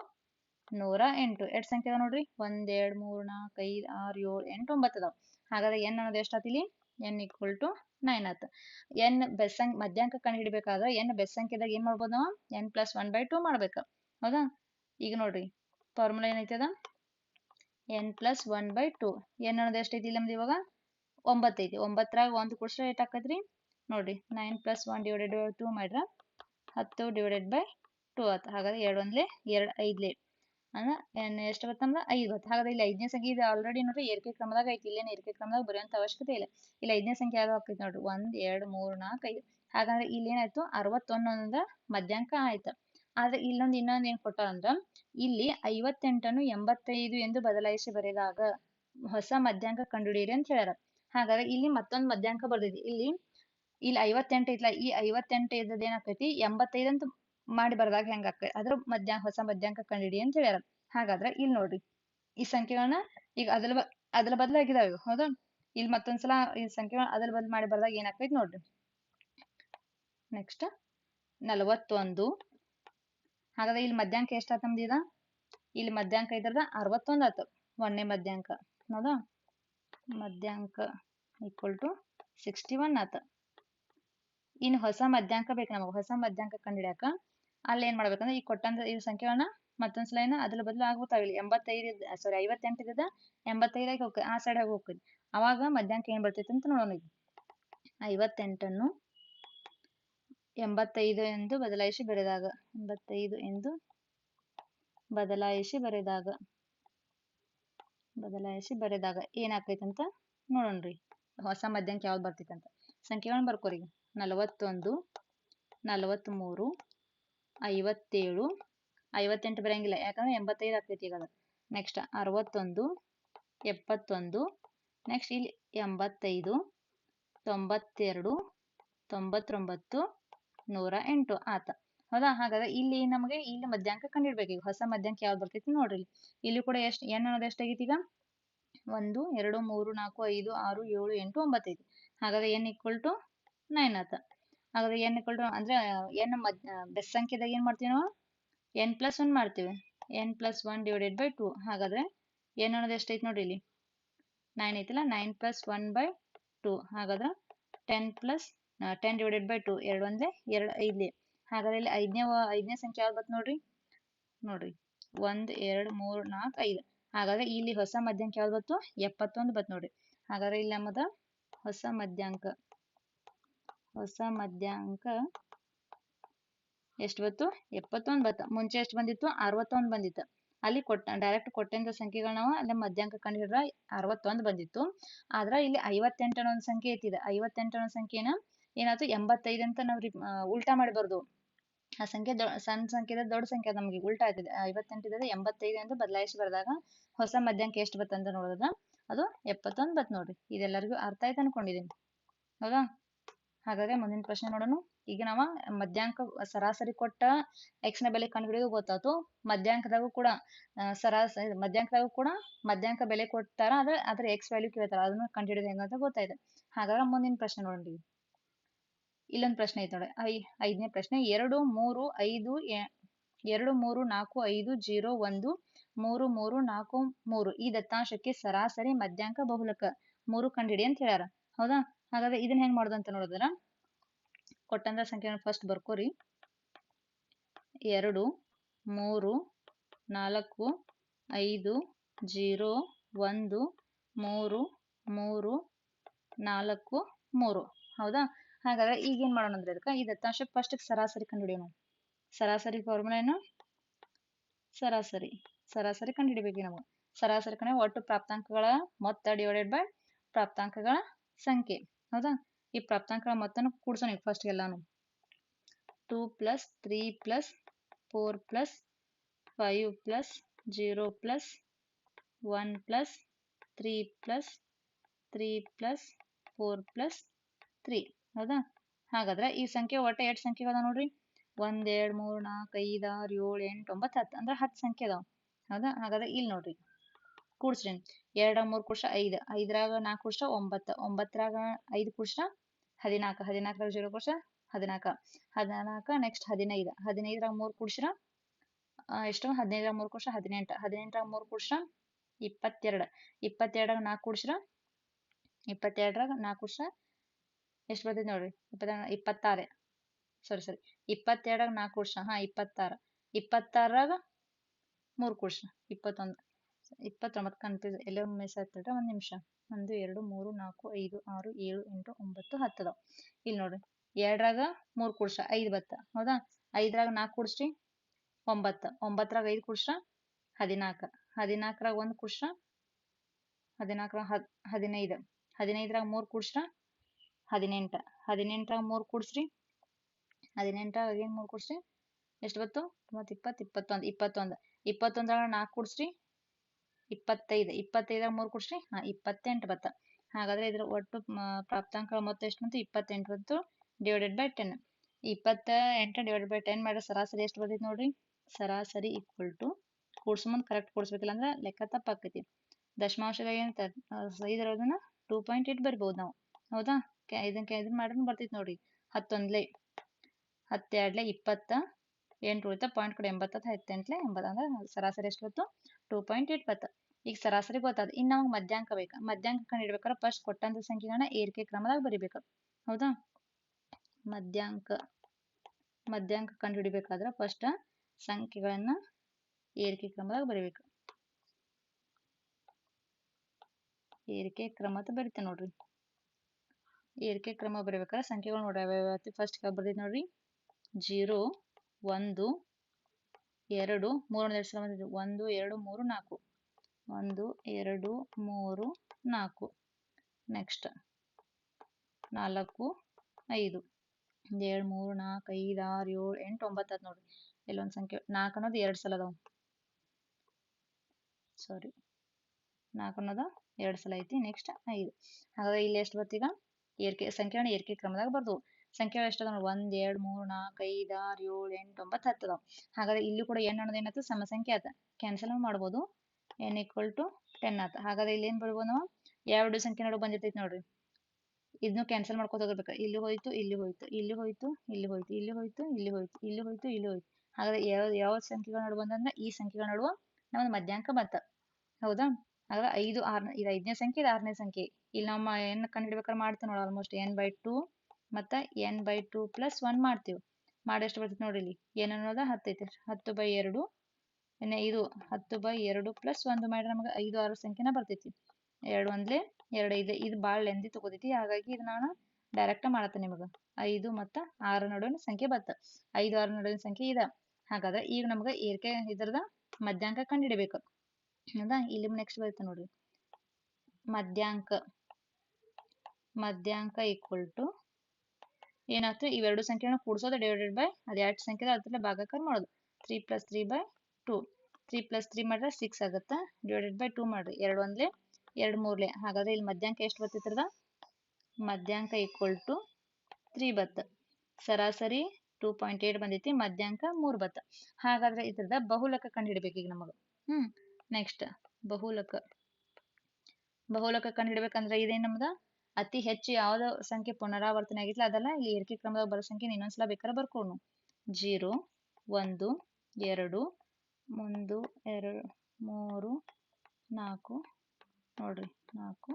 ನೂರ ಎಂಟು. ಎಷ್ಟು ಸಂಖ್ಯೆ ಅದ ನೋಡ್ರಿ? ಒಂದ್ ಎರಡ್ ಮೂರ್ ನಾಲ್ಕು ಐದು, ಆರು, ಏಳು, ಎಂಟು, ಒಂಬತ್ತು ಅದಾವ. ಹಾಗಾದ್ರೆ ಎನ್ ಅನ್ನೋದು ಎಷ್ಟು ಆತ್ ಇಲ್ಲಿ ಎನ್ ಈಕ್ವಲ್ ಟು ನೈನ್ ಆತ್. ಎನ್ ಬೆಸ್ ಸಂಖ್ಯೆ ಮಧ್ಯಾಂಕ ಕಂಡು ಹಿಡಿಬೇಕಾದ್ರೆ ಎನ್ ಬೆಸ್ ಸಂಖ್ಯೆದಾಗ ಏನ್ ಮಾಡ್ಬೋದು ನಾವು? N plus one by two ಮಾಡ್ಬೇಕು. ಹೌದಾ? ಈಗ ನೋಡ್ರಿ, ಫಾರ್ಮುಲಾ ಏನೈತಿ n plus one by two. N ಅನ್ನೋದು ಎಷ್ಟೈತಿ ಇಲ್ಲಿ ನಮ್ದು ಇವಾಗ? ಒಂಬತ್ತು ಐತಿ ಒಂಬತ್ತರಾಗ ಒಂದು ಕೊಡ್ಸ್ರೆ ಎಷ್ಟು ಆಕತ್ರಿ? ನೋಡ್ರಿ, nine plus one divided by two ಮಾಡ್ರ ಹತ್ತು ಡಿವೈಡೆಡ್ ಬೈ ಟೂ ಆತು ಹಾಗಾದ್ರೆ ಎರಡು ಒಂದ್ಲೆ ಎರಡು, ಐದ್ಲೆ. ಅಂದ್ರೆ ಎಷ್ಟು ಬರ್ತಂದ್ರ ಐದ್ ಐದು ಹಾಗಾದ್ರೆ ಇಲ್ಲಿ ಐದನೇ ಸಂಖ್ಯೆ ಇದು ಆಲ್ರೆಡಿ ನೋಡ್ರಿ, ಏರಿಕೆ ಕ್ರಮದಾಗ ಐತಿ. ಇಲ್ಲೇನು ಏರಿಕೆ ಕ್ರಮದಾಗ ಬರೆಯುವಂತ ಅವಶ್ಯಕತೆ ಇಲ್ಲ. ಇಲ್ಲಿ ಐದನೇ ಸಂಖ್ಯೆ ಯಾವ್ದು ಆಕೈತಿ ನೋಡ್ರಿ, ಒಂದ್, ಎರಡು, ಮೂರ್, ನಾಲ್ಕು, ಐದು. ಹಾಗಾದ್ರೆ ಇಲ್ಲಿ ಏನಾಯ್ತು ಅರವತ್ತೊಂದೊಂದ ಮಧ್ಯಾಂಕ ಆಯ್ತು. ಆದ್ರೆ ಇಲ್ಲೊಂದು ಇನ್ನೊಂದು ಏನ್ ಕೊಟ್ಟಾರ ಅಂದ್ರ, ಇಲ್ಲಿ ಐವತ್ತೆಂಟನ್ನು ಎಂಬತ್ತೈದು ಎಂದು ಬದಲಾಯಿಸಿ ಬರೆದಾಗ ಹೊಸ ಮಧ್ಯಾಂಕ ಕಂಡುಹಿಡಿಯಿರಿ ಅಂತ ಹೇಳ್ಯಾರ. ಹಾಗಾದ್ರೆ ಇಲ್ಲಿ ಮತ್ತೊಂದು ಮಧ್ಯಾಂಕ ಬರ್ದೈತಿ. ಇಲ್ಲಿ ಇಲ್ಲಿ ಐವತ್ತೆಂಟು ಐತ್ಲ. ಈ ಐವತ್ತೆಂಟು ಇದ್ದದ ಎಂಬತ್ತೈದು ಅಂತ ಮಾಡಿ ಬರ್ದಾಗ ಹೆಂಗ ಆಕೈತಿ ಅದ್ರ ಮಧ್ಯಾಹ್ನ ಹೊಸ ಮಧ್ಯಾಂಕ ಕಂಡಿಡಿ ಅಂತ ಹೇಳ್ಯಾರ. ಹಾಗಾದ್ರೆ ಇಲ್ಲಿ ನೋಡ್ರಿ, ಈ ಸಂಖ್ಯೆಗಳನ್ನ ಈಗ ಅದಲ ಬ ಅದಲ ಬದಲಾಗಿದಾವೆ, ಹೌದಾ? ಇಲ್ಲಿ ಮತ್ತೊಂದ್ಸಲ ಈ ಸಂಖ್ಯೆಗಳ ಅದಲ ಬದಲು ಮಾಡಿ ಬರ್ದಾಗ ಏನಾಕೈತಿ ನೋಡ್ರಿ? ನೆಕ್ಸ್ಟ್ ನಲವತ್ತೊಂದು. ಹಾಗಾದ್ರೆ ಇಲ್ಲಿ ಮಧ್ಯಾಂಕ ಎಷ್ಟಾತ ಇದ ಇಲ್ಲಿ ಮಧ್ಯಾಂಕ ಇದ್ರದ ಅರವತ್ತೊಂದು ಆತ, ಒಂದನೇ ಮಧ್ಯಾಂಕ, ಹೌದಾ? ಮಧ್ಯಾಂಕ ಈಕ್ವಲ್ ಟು ಸಿಕ್ಸ್ಟಿ ಒನ್ ಆತ. ಇನ್ನು ಹೊಸ ಮಧ್ಯಾಂಕ ಬೇಕು ನಮಗೆ, ಹೊಸ ಮಧ್ಯಾಂಕ ಕಂಡಿಡ್ಯಾಕ? ಅಲ್ಲಿ ಏನ್ ಮಾಡ್ಬೇಕಂದ್ರೆ ಈ ಕೊಟ್ಟಂತ ಈ ಸಂಖ್ಯೆಗಳನ್ನ ಮತ್ತೊಂದ್ಸಲ ಏನ ಅದ್ರ ಬದಲು ಇಲ್ಲಿ ಎಂಬತ್ತೈದು ಸಾರಿ ಐವತ್ತೆಂಟು ಇದ್ದದ, ಎಂಬತ್ತೈದಾಗಿ ಹೋಗ್ತದೆ. ಆ ಸೈಡ್ ಆಗಿ ಹೋಗ್ತದೆ. ಅವಾಗ ಮಧ್ಯಾಹ್ನಕ್ಕೆ ಏನ್ ಬರ್ತೈತೆ ಅಂತ ನೋಡೋಣ ಈಗ. ಐವತ್ತೆಂಟನ್ನು ಎಂಬತ್ತೈದು ಎಂದು ಬದಲಾಯಿಸಿ ಬರೆದಾಗ. ಎಂಬತ್ತೈದು ಎಂದು ಬದಲಾಯಿಸಿ ಬರೆದಾಗ. ಬದಲಾಯಿಸಿ ಬರೆದಾಗ ಏನಾಗ್ತೈತೆ ಅಂತ ನೋಡೋಣ್ರಿ ಹೊಸ ಮಧ್ಯಾಹ್ನಕ್ಕೆ ಯಾವ್ದು ಬರ್ತೈತೆ ಅಂತ ಸಂಖ್ಯೆಗಳನ್ನ ಬರ್ಕೋರಿ ನಲವತ್ತೊಂದು ನಲವತ್ತ್ಮೂರು ಐವತ್ತೇಳು, ಐವತ್ತೆಂಟು ಬರಂಗಿಲ್ಲ. ಯಾಕಂದ್ರೆ ಎಂಬತ್ತೈದು ಆಗ್ತೈತಿ ಈಗ ಅದು. ನೆಕ್ಸ್ಟ್ ಅರವತ್ತೊಂದು, ಎಪ್ಪತ್ತೊಂದು ನೆಕ್ಸ್ಟ್ ಇಲ್ಲಿ ಎಂಬತ್ತೈದು, ತೊಂಬತ್ತೆರಡು, ತೊಂಬತ್ತೊಂಬತ್ತು, ನೂರ ಎಂಟು ಆತ. ಹೌದಾ? ಹಾಗಾದ್ರೆ ಇಲ್ಲಿ ನಮಗೆ ಇಲ್ಲಿ ಮಧ್ಯಾಂಕ ಕಂಡಿಡ್ಬೇಕು. ಈಗ ಹೊಸ ಮಧ್ಯಾಂಕ ಯಾವ್ದು ಬರ್ತೈತಿ ನೋಡ್ರಿ ಇಲ್ಲಿ. ಕೂಡ ಎಷ್ಟು, ಎನ್ ಅನ್ನೋದು ಎಷ್ಟಾಗೈತಿ ಈಗ? ಒಂದು, ಎರಡು, ಮೂರು, ನಾಲ್ಕು, ಐದು, ಆರು, ಏಳು, ಎಂಟು, ಒಂಬತ್ತೈದು. ಹಾಗಾದ್ರೆ ಎನ್ ಈಕ್ವಲ್ ಟು ನೈನ್ ಆತ. ಹಾಗಾದ್ರೆ ಎನ್ ಈಕ್ವಲ್ ಟು ಅಂದ್ರೆ ಎನ್ ಮದ್ ಸಂಖ್ಯೆದಾಗ ಏನ್ ಮಾಡ್ತೀವಿ ನಾವು? ಎನ್ ಪ್ಲಸ್ ಒನ್ ಮಾಡ್ತೀವಿ. N plus one divided by two ಹಾಗಾದ್ರೆ ಎನ್ ಅನ್ನೋದು ಎಷ್ಟೈತೆ ನೋಡಿ ಇಲ್ಲಿ? Nine ಐತಿಲ್ಲ? Nine plus one by two ಹಾಗಾದ್ರೆ ten plus ten divided by two ಎರಡು ಒಂದೇ ಎರಡು ಐದ್ಲಿ ಹಾಗಾದ್ರೆ ಇಲ್ಲಿ ಐದನೇ ಐದನೇ ಸಂಖ್ಯೆ ಯಾವ್ದು ಬತ್ತು ನೋಡ್ರಿ? ನೋಡ್ರಿ. ಒಂದ್, ಎರಡ್, ಮೂರ್ ನಾಲ್ಕು ಐದು. ಹಾಗಾದ್ರೆ ಇಲ್ಲಿ ಹೊಸ ಮಧ್ಯಾಂಕ ಯಾವ್ದು ಬತ್ತು? ಎಪ್ಪತ್ತೊಂದು ಬತ್ತು ನೋಡ್ರಿ. ಹಾಗಾದ್ರೆ ಇಲ್ಲಿ ನಮ್ಮದ ಹೊಸ ಮಧ್ಯಾಂಕ. ಹೊಸ ಮಧ್ಯಾಂಕ. ಎಷ್ಟು ಬತ್ತು ಎಪ್ಪತ್ತೊಂದು ಬತ್ತ ಮುಂಚೆ ಎಷ್ಟು ಬಂದಿತ್ತು? ಅರವತ್ತೊಂದು ಬಂದಿತ್ತು. ಅಲ್ಲಿ ಕೊಟ್ಟ ಡೈರೆಕ್ಟ್ ಕೊಟ್ಟಂತ ಸಂಖ್ಯೆಗಳು ನಾವು ಅಲ್ಲಿ ಮಧ್ಯಾಂಕ ಕಂಡುಹಿಡಿದ್ರ ಅರವತ್ತೊಂದು ಬಂದಿತ್ತು. ಆದ್ರ ಇಲ್ಲಿ ಐವತ್ತೆಂಟು ಅನ್ನೋ ಒಂದು ಸಂಖ್ಯೆ ಐತಿದೆ. ಐವತ್ತೆಂಟು ಅನ್ನೋ ಸಂಖ್ಯೆನ ಏನಾಯ್ತು? ಎಂಬತ್ತೈದು ಅಂತ ನಾವು ಉಲ್ಟಾ ಮಾಡಿ ಬರ್ದು ಆ ಸಂಖ್ಯೆ ಸಣ್ಣ ಸಂಖ್ಯೆ ಇದೆ ದೊಡ್ಡ ಸಂಖ್ಯೆ ನಮಗೆ, ಉಲ್ಟಾ ಆಗ್ತಿದೆ ಐವತ್ತೆಂಟು ಇದ್ರೆ ಎಂಬತ್ತೈದು ಅಂತ ಬದಲಾಯಿಸಿ ಬರ್ದಾಗ ಹೊಸ ಮಧ್ಯಾಂಕ ಎಷ್ಟು ಬತ್ತಂತ ನೋಡಿದ್ರ ಅದು ಎಪ್ಪತ್ತೊಂದು ಬತ್ ನೋಡ್ರಿ. ಇದೆಲ್ಲರಿಗೂ ಅರ್ಥ ಆಯ್ತು ಅನ್ಕೊಂಡಿದೀನಿ. ಹೌದಾ? ಹಾಗಾದ್ರೆ ಮುಂದಿನ ಪ್ರಶ್ನೆ ನೋಡೋಣ. ಈಗ ನಾವ ಮಧ್ಯಾಂಕ ಸರಾಸರಿ ಕೊಟ್ಟ ಎಕ್ಸ್ನ ಬೆಲೆ ಕಂಡುಹಿಡಿಯೋದು ಗೊತ್ತಾಯ್ತು. ಮಧ್ಯಾಂಕದಾಗೂ ಕೂಡ ಸರಾಸರಿ, ಮಧ್ಯಾಂಕದಾಗೂ ಕೂಡ ಮಧ್ಯಾಂಕ ಬೆಲೆ ಕೊಡ್ತಾರ ಆದ್ರೆ ಅದ್ರ ಎಕ್ಸ್ ವ್ಯಾಲ್ಯೂ ಕೇಳ್ತಾರ. ಅದನ್ನ ಕಂಡುಹಿಡಿಯೋದು ಹೆಂಗಂತ ಗೊತ್ತಾಯ್ತು. ಹಾಗಾದ್ರೆ ಮುಂದಿನ ಪ್ರಶ್ನೆ ನೋಡ್ರಿ ಇಲ್ಲೊಂದು ಪ್ರಶ್ನೆ ಐತೆ ನೋಡಿ. ಐ, ಐದನೇ ಪ್ರಶ್ನೆ. ಎರಡು, ಮೂರು, ಐದು ಎರಡು, ಮೂರು, ನಾಲ್ಕು, ಐದು, ಜೀರೋ, ಒಂದು, ಮೂರು ಮೂರು, ನಾಲ್ಕು, ಮೂರು. ಈ ದತ್ತಾಂಶಕ್ಕೆ ಸರಾಸರಿ ಮಧ್ಯಾಂಕ ಬಹುಲಕ ಮೂರು ಕಂಡಿಡಿ ಅಂತ ಹೇಳ್ಯಾರ. ಹೌದಾ? ಹಾಗಾದ್ರೆ ಇದನ್ನ ಹೆಂಗ್ ಮಾಡೋದು ಅಂತ ನೋಡಿದ್ರ ಕೊಟ್ಟಂತ ಸಂಖ್ಯೆ ಫಸ್ಟ್ ಬರ್ಕೋರಿ. ಎರಡು, ಮೂರು, ನಾಲ್ಕು, ಐದು, ಜೀರೋ, ಒಂದು, ಮೂರು ಮೂರು, ನಾಲ್ಕು, ಮೂರು. ಹೌದಾ? ಹಾಗಾದ್ರೆ ಈಗ ಏನ್ ಮಾಡೋಣ ಅಂದ್ರೆ ಅದಕ್ಕೆ ಈ ದತ್ತಾಂಶ ಫಸ್ಟ್ ಸರಾಸರಿ ಕಂಡುಹಿಡಿಯೋಣ. ಸರಾಸರಿ ಫಾರ್ಮುಲಾ ಏನು? ಸರಾಸರಿ. ಸರಾಸರಿ ಕಂಡುಹಿಡಿಬೇಕು ನಾವು. ಸರಾಸರಿ ಕಂಡು ಒಟ್ಟು ಪ್ರಾಪ್ತಾಂಕಗಳ ಮೊತ್ತ ಡಿವೈಡೆಡ್ ಬೈ ಪ್ರಾಪ್ತಾಂಕಗಳ ಸಂಖ್ಯೆ. ಹೌದಾ? ಈ ಪ್ರಾಪ್ತಾಂಕಗಳ ಮೊತ್ತನ ಕೂಡ್ಸೋಣ ಫಸ್ಟ್ ಎಲ್ಲಾನು. Two plus three plus four plus five plus zero plus one plus three plus three plus four plus three ಹೌದಾ? ಹಾಗಾದ್ರೆ ಈ ಸಂಖ್ಯೆ ಒಟ್ಟು ಎರಡು ಸಂಖ್ಯೆ ಅದಾವ ನೋಡ್ರಿ? ಒಂದ್, ಎರಡು, ಮೂರು ನಾಲ್ಕು ಐದು, ಆರು, ಏಳು, ಎಂಟು, ಒಂಬತ್ತು, ಹತ್ತು. ಅಂದ್ರೆ ಹತ್ತು ಸಂಖ್ಯೆ ಅದಾವ. ಹೌದಾ? ಹಾಗಾದ್ರೆ ಇಲ್ಲಿ ನೋಡ್ರಿ. ಕೂಡ್ಸ್ರಿ. ಎರಡ ಮೂರು ಕುರ್ಷ ಐದು, ಐದರಾಗ ನಾಲ್ಕು ಕುರ್ಷ ಒಂಬತ್ತು ಒಂಬತ್ತರಾಗ ಐದು ಕುರ್ಷ ಹದಿನಾಲ್ಕು ಹದಿನಾಲ್ಕರಾಗ ಜೀರೋ ಕುರ್ಷ ಹದಿನಾಲ್ಕು ಹದಿನಾಲ್ಕು ನೆಕ್ಸ್ಟ್ ಹದಿನೈದು, ಹದಿನೈದರಾಗ ಮೂರು ಕೂಡ್ಸ್ರ ಎಷ್ಟು? ಹದಿನೈದರಾಗ ಮೂರು ಕುರ್ಷ ಹದಿನೆಂಟು, ಹದಿನೆಂಟರಾಗ ಮೂರು ಕೂಡ್ಸ್ರ ಇಪ್ಪತ್ತೆರಡು ಇಪ್ಪತ್ತೆರಡರಾಗ ನಾಲ್ಕು ಕೂಡ್ಸ್ರ ಇಪ್ಪತ್ತೆರಡರಾಗ ನಾಲ್ಕು ಕುರ್ಷ ಎಷ್ಟು ಬರ್ತೈತಿ ನೋಡ್ರಿ? ಇಪ್ಪತ್ತ ಇಪ್ಪತ್ತಾರು ಸಾರಿ ಸಾರಿ ಇಪ್ಪತ್ತೆರಡರಾಗ ನಾಲ್ಕು ಕುರ್ಷ ಹಾ, ಇಪ್ಪತ್ತಾರು, ಇಪ್ಪತ್ತಾರರಾಗ ಮೂರು ಕೂಡ್ಸ್ರ ಇಪ್ಪತ್ತೊಂದು. ಇಪ್ಪತ್ತೊಂಬತ್ತು ಕನ್ಫ್ಯೂಸ್ ಎಲ್ಲೋ ಮಿಸ್ ಆಗ್ತದೆ. ಒಂದು ನಿಮಿಷ. ಒಂದು, ಎರಡು, ಮೂರು, ನಾಲ್ಕು, ಐದು, ಆರು, ಏಳು, ಎಂಟು, ಒಂಬತ್ತು, ಹತ್ತದ. ಇಲ್ಲಿ ನೋಡ್ರಿ. ಎರಡರಾಗ ಮೂರು ಕುಡ್ಸ ಐದು ಬತ್ತ. ಹೌದಾ? ಐದರಾಗ ನಾಲ್ಕು ಕೂಡ್ಸ್ರಿ. ಒಂಬತ್ತು. ಒಂಬತ್ತರಾಗ ಐದು ಕೂಡ್ಸ್ರ. ಹದಿನಾಲ್ಕು ಹದಿನಾಲ್ಕರಾಗ ಒಂದು ಕೂಡ್ಸ್ರ. ಹದಿನಾಲ್ಕರಾಗ ಹದ್, ಹದಿನೈದು. ಹದಿನೈದರಾಗ ಮೂರು ಕುಡ್ಸ್ರ. ಹದಿನೆಂಟು. ಹದಿನೆಂಟರಾಗ ಮೂರು ಕುಡ್ಸ್ರಿ. ಹದಿನೆಂಟರಾಗ ಏನು ಮೂರು ಕುಡ್ಸ್ರಿ. ಎಷ್ಟು ಬತ್ತು? ಮತ್ತು ಇಪ್ಪತ್ತು, ಇಪ್ಪತ್ತೊಂದು ಇಪ್ಪತ್ತೊಂದು. ಇಪ್ಪತ್ತೊಂದರಾಗ ನಾಲ್ಕು ಕೂಡ್ಸ್ರಿ. ಇಪ್ಪತ್ತೈದು ಇಪ್ಪತ್ತೈದಾಗ ಮೂರು ಕೊಡ್ಸ್ರಿ? ಹಾಂ ಇಪ್ಪತ್ತೆಂಟು ಬತ್ತ ಹಾಗಾದ್ರೆ ಇದ್ರ ಒಟ್ಟು ಪ್ರಾಪ್ತಾಂಕ ಮೊತ್ತ ಎಷ್ಟು ಬಂತು ಇಪ್ಪತ್ತೆಂಟು ಬಂತು ಡಿವೈಡೆಡ್ ಬೈ ಟೆನ್ ಇಪ್ಪತ್ತ ಎಂಟು ಡಿವೈಡೆಡ್ ಬೈ ಟೆನ್ ಮಾಡಿದ್ರೆ ಸರಾಸರಿ ಎಷ್ಟು ಬರ್ತೈತಿ ನೋಡ್ರಿ? ಸರಾಸರಿ ಈಕ್ವಲ್ ಟು ಕೂಡ್ಸ ಮುಂದೆ ಕರೆಕ್ಟ್ ಕೂಡ್ಸ್ಬೇಕಿಲ್ಲ ಅಂದ್ರೆ ಲೆಕ್ಕ ತಪ್ಪಾಕೈತಿ. ದಶಮಾಂಶದಾಗ ಏನು ಇದ್ರದನ್ನ ಟೂ ಪಾಯಿಂಟ್ ಏಟ್ ಬರ್ಬೋದು ನಾವು. ಹೌದಾ? ಇದಕ್ಕೆ ಇದನ್ನ ಮಾಡಿದ್ರೆ ಬರ್ತೈತಿ ನೋಡ್ರಿ. ಹತ್ತೊಂದ್ಲೆ, ಹತ್ತೆರಡ್ಲೆ, ಇಪ್ಪತ್ತ ಎಂಟು ಉಳಿತ ಪಾಯಿಂಟ್ ಕಡೆ ಎಂಬತ್ತತ್ತು ಹತ್ತೆಂಟ್ಲೆ ಎಂಬತ್ತು ಅಂದ್ರೆ ಸರಾಸರಿ ಎಷ್ಟು ಬತ್ತು ಟೂ ಪಾಯಿಂಟ್ ಬತ್ತು ಈಗ ಸರಾಸರಿ ಗೊತ್ತಾದ ಇನ್ನು ನಮಗೆ ಮಧ್ಯಾಂಕ ಬೇಕು. ಮಧ್ಯಾಂಕ ಕಂಡುಹಿಡ್ಬೇಕಾದ್ರೆ ಫಸ್ಟ್ ಕೊಟ್ಟಂತ ಸಂಖ್ಯೆಗಳನ್ನ ಏರಿಕೆ ಕ್ರಮದಾಗ ಬರಿಬೇಕು. ಹೌದಾ? ಮಧ್ಯಾಂಕ ಮಧ್ಯಾಂಕ ಕಂಡುಹಿಡಿಬೇಕಾದ್ರೆ ಫಸ್ಟ್ ಸಂಖ್ಯೆಗಳನ್ನ ಏರಿಕೆ ಕ್ರಮದಾಗ ಬರಿಬೇಕು. ಏರಿಕೆ ಕ್ರಮ ಅಂತ ಬರಿತೇನೆ ನೋಡ್ರಿ. ಏರಿಕೆ ಕ್ರಮ ಬರಿಬೇಕಾದ್ರೆ ಸಂಖ್ಯೆಗಳು ನೋಡ್ರಿ ಫಸ್ಟ್ ಬರ್ದಿದ್ ನೋಡ್ರಿ. ಜೀರೋ ಒಂದು, ಎರಡು ಮೂರನೇ ಸಲ ಒಂದು, ಎರಡು, ಮೂರು, ನಾಲ್ಕು. ಒಂದು, ಎರಡು, ಮೂರು, ನಾಲ್ಕು. ನೆಕ್ಸ್ಟ್ ನಾಲ್ಕು, ಐದು. ಒಂದು, ಎರಡು, ಮೂರು, ನಾಲ್ಕು, ಐದು, ಆರು, ಏಳು, ಎಂಟು, ಒಂಬತ್ತು ಹತ್ತು ನೋಡ್ರಿ. ಇಲ್ಲೊಂದು ಸಂಖ್ಯೆ ನಾಲ್ಕು ಅನ್ನೋದು ಎರಡು ಸಲ ಅದಾವ ಸಾರಿ ನಾಲ್ಕು ಅನ್ನೋದು ಎರಡು ಸಲ ಐತಿ. ನೆಕ್ಸ್ಟ್ ಐದು. ಹಾಗಾದ್ರೆ ಇಲ್ಲಿ ಎಷ್ಟು ಬರ್ತೀಗ? ಏರಿಕೆ ಸಂಖ್ಯೆನ ಏರಿಕೆ ಕ್ರಮದಾಗ ಬರ್ದು. ಸಂಖ್ಯೆ ಎಷ್ಟು ಅದಾವ ಒಂದ್, ಎರಡ್, ಮೂರ್ ನಾಲ್ಕು ಐದ್, ಆರ್, ಏಳ್, ಎಂಟ್, ಒಂಬತ್ತ್, ಹತ್ತು ಅದಾವ. ಹಾಗಾದ್ರೆ ಇಲ್ಲಿ ಕೂಡ ಎನ್ ಅನ್ನೋದು ಏನಾಯ್ತು ಸಮ ಸಂಖ್ಯೆ ಆತ ಕ್ಯಾನ್ಸಲ್ ಮಾಡ್ಬೋದು. ಎನ್ ಈಕ್ವಲ್ ಟು ಟೆನ್ ಆತ. ಹಾಗಾದ್ರೆ ಇಲ್ಲಿ ಏನ್ ಬರ್ಬೋದು ನಾವು? ಎರಡು ಸಂಖ್ಯೆ ನಡುವೆ ಬಂದಿರ್ತೈತಿ ನೋಡ್ರಿ. ಇದನ್ನು ಕ್ಯಾನ್ಸಲ್ ಮಾಡ್ಕೊತ ಹೋಗ್ಬೇಕು ಇಲ್ಲಿ ಹೋಯ್ತು ಇಲ್ಲಿ ಹೋಯ್ತು ಇಲ್ಲಿ ಹೋಯ್ತು ಇಲ್ಲಿ ಹೋಯ್ತು ಇಲ್ಲಿ ಹೋಯ್ತು ಇಲ್ಲಿ ಹೋಯ್ತು ಇಲ್ಲಿ ಹೋಯ್ತು ಇಲ್ಲಿ ಹೋಯ್ತು. ಹಾಗಾದ್ರೆ ಯಾವ ಯಾವ ಸಂಖ್ಯೆಗಳ ನಡುವೆ ಬಂದಂದ್ರೆ ಈ ಸಂಖ್ಯೆಗಳ ನಡುವೆ ನಮ್ದು ಮಧ್ಯಾಂಕ ಬಂತ. ಹೌದಾ? ಹಾಗಾದ್ರೆ ಐದು, ಆರ್ನೇ, ಇದು ಐದನೇ ಸಂಖ್ಯೆ, ಇದು ಆರನೇ ಸಂಖ್ಯೆ. ಇಲ್ಲಿ ನಮ್ಮ ಏನ್ ಕಂಡುಹಿಡ್ಬೇಕಾದ್ರೆ ಮಾಡ್ತೀವಿ ನೋಡಿ. ಆಲ್ಮೋಸ್ಟ್ ಎನ್ ಬೈ ಟು ಮತ್ತು n by two plus one ಮಾಡ್ತೀವಿ. ಮಾಡಿ ಎಷ್ಟು ಬರ್ತೈತೆ ನೋಡ್ರಿ ಇಲ್ಲಿ ಏನ್ ಅನ್ನೋದ ಹತ್ತೈತೆ ಹತ್ತು ಬೈ ಎರಡು, ಇನ್ನು ಇದು ಹತ್ತು ಬೈ ಎರಡು ಪ್ಲಸ್ ಒಂದು ಮಾಡಿದ್ರೆ ನಮಗೆ ಐದು ಆರು ಸಂಖ್ಯೆನ ಬರ್ತೈತಿ. ಎರಡು ಒಂದ್ಲೆ ಎರಡು ಐದು ಇದು ಭಾಳ ಲೆಂದಿ ತಗೋತೈತಿ. ಹಾಗಾಗಿ ಇದು ನಾನು ಡೈರೆಕ್ಟ್ ಮಾಡತ್ತೆ ನಿಮಗೆ. ಐದು ಮತ್ತು ಆರು ನಡುವಿನ ಸಂಖ್ಯೆ ಬತ್ತ. ಐದು ಆರು ನಡುವಿನ ಸಂಖ್ಯೆ ಇದೆ. ಹಾಗಾದ್ರೆ ಈಗ ನಮ್ಗೆ ಏರಿಕೆ ಇದ್ರದ ಮಧ್ಯಾಂಕ ಕಂಡುಹಿಡಬೇಕು ಹೌದಾ ಇಲ್ಲಿ ನೆಕ್ಸ್ಟ್ ಬರುತ್ತೆ ನೋಡ್ರಿ. ಮಧ್ಯಾಂಕ. ಮಧ್ಯಾಂಕ ಈಕ್ವಲ್ ಟು ಏನಾಯ್ತು ಇವೆರಡು ಸಂಖ್ಯೆನ ಕೂಡಿಸೋದು ಡಿವೈಡೆಡ್ ಬೈ ಅದು ಎರಡು ಸಂಖ್ಯೆ ಅದ್ರಲ್ಲೇ ಭಾಗಾಕಾರ ಮಾಡೋದು. Three plus three by two three plus three ಮಾಡಿದ್ರೆ ಸಿಕ್ಸ್ ಆಗುತ್ತೆ. ಡಿವೈಡೆಡ್ ಬೈ ಟೂ ಮಾಡಿರಿ ಎರಡು ಒಂದ್ಲೆ ಎರಡು ಮೂರ್ಲೆ. ಹಾಗಾದ್ರೆ ಇಲ್ಲಿ ಮಧ್ಯಾಂಕ ಎಷ್ಟು ಬರ್ತೈತ್ರದ ಮಧ್ಯಾಂಕ ಈಕ್ವಲ್ ಟು ತ್ರೀ ಬತ್ತ. ಸರಾಸರಿ ಟೂ ಪಾಯಿಂಟ್ ಏಟ್ ಬಂದೈತಿ, ಮಧ್ಯಾಂಕ ಮೂರು ಬತ್ತ. ಹಾಗಾದ್ರೆ ಇದ್ರದ ಬಹುಲಕ ಕಂಡುಹಿಡಬೇಕು ಈಗ ನಮಗೆ. ಹ್ಮ್ ನೆಕ್ಸ್ಟ್ ಬಹುಲಕ. ಬಹುಲಕ ಕಂಡುಹಿಡಬೇಕಂದ್ರೆ ಇದೇನು ನಮ್ದು? ಅತಿ ಹೆಚ್ಚು ಯಾವ್ದು ಸಂಖ್ಯೆ ಪುನರಾವರ್ತನೆ ಆಗಿಲ್ಲ ಅದೆಲ್ಲ ಇಲ್ಲಿ ಏರಿಕೆ ಕ್ರಮದಾಗ ಬರೋ ಸಂಖ್ಯೆ ಇನ್ನೊಂದ್ಸಲ ಬೇಕಾದ್ರೆ ಬರ್ಕೊಂಡು. ಜೀರೋ, ಒಂದು, ಎರಡು ಒಂದು, ಎರಡು, ಮೂರು, ನಾಲ್ಕು, ನೋಡ್ರಿ, ನಾಲ್ಕು,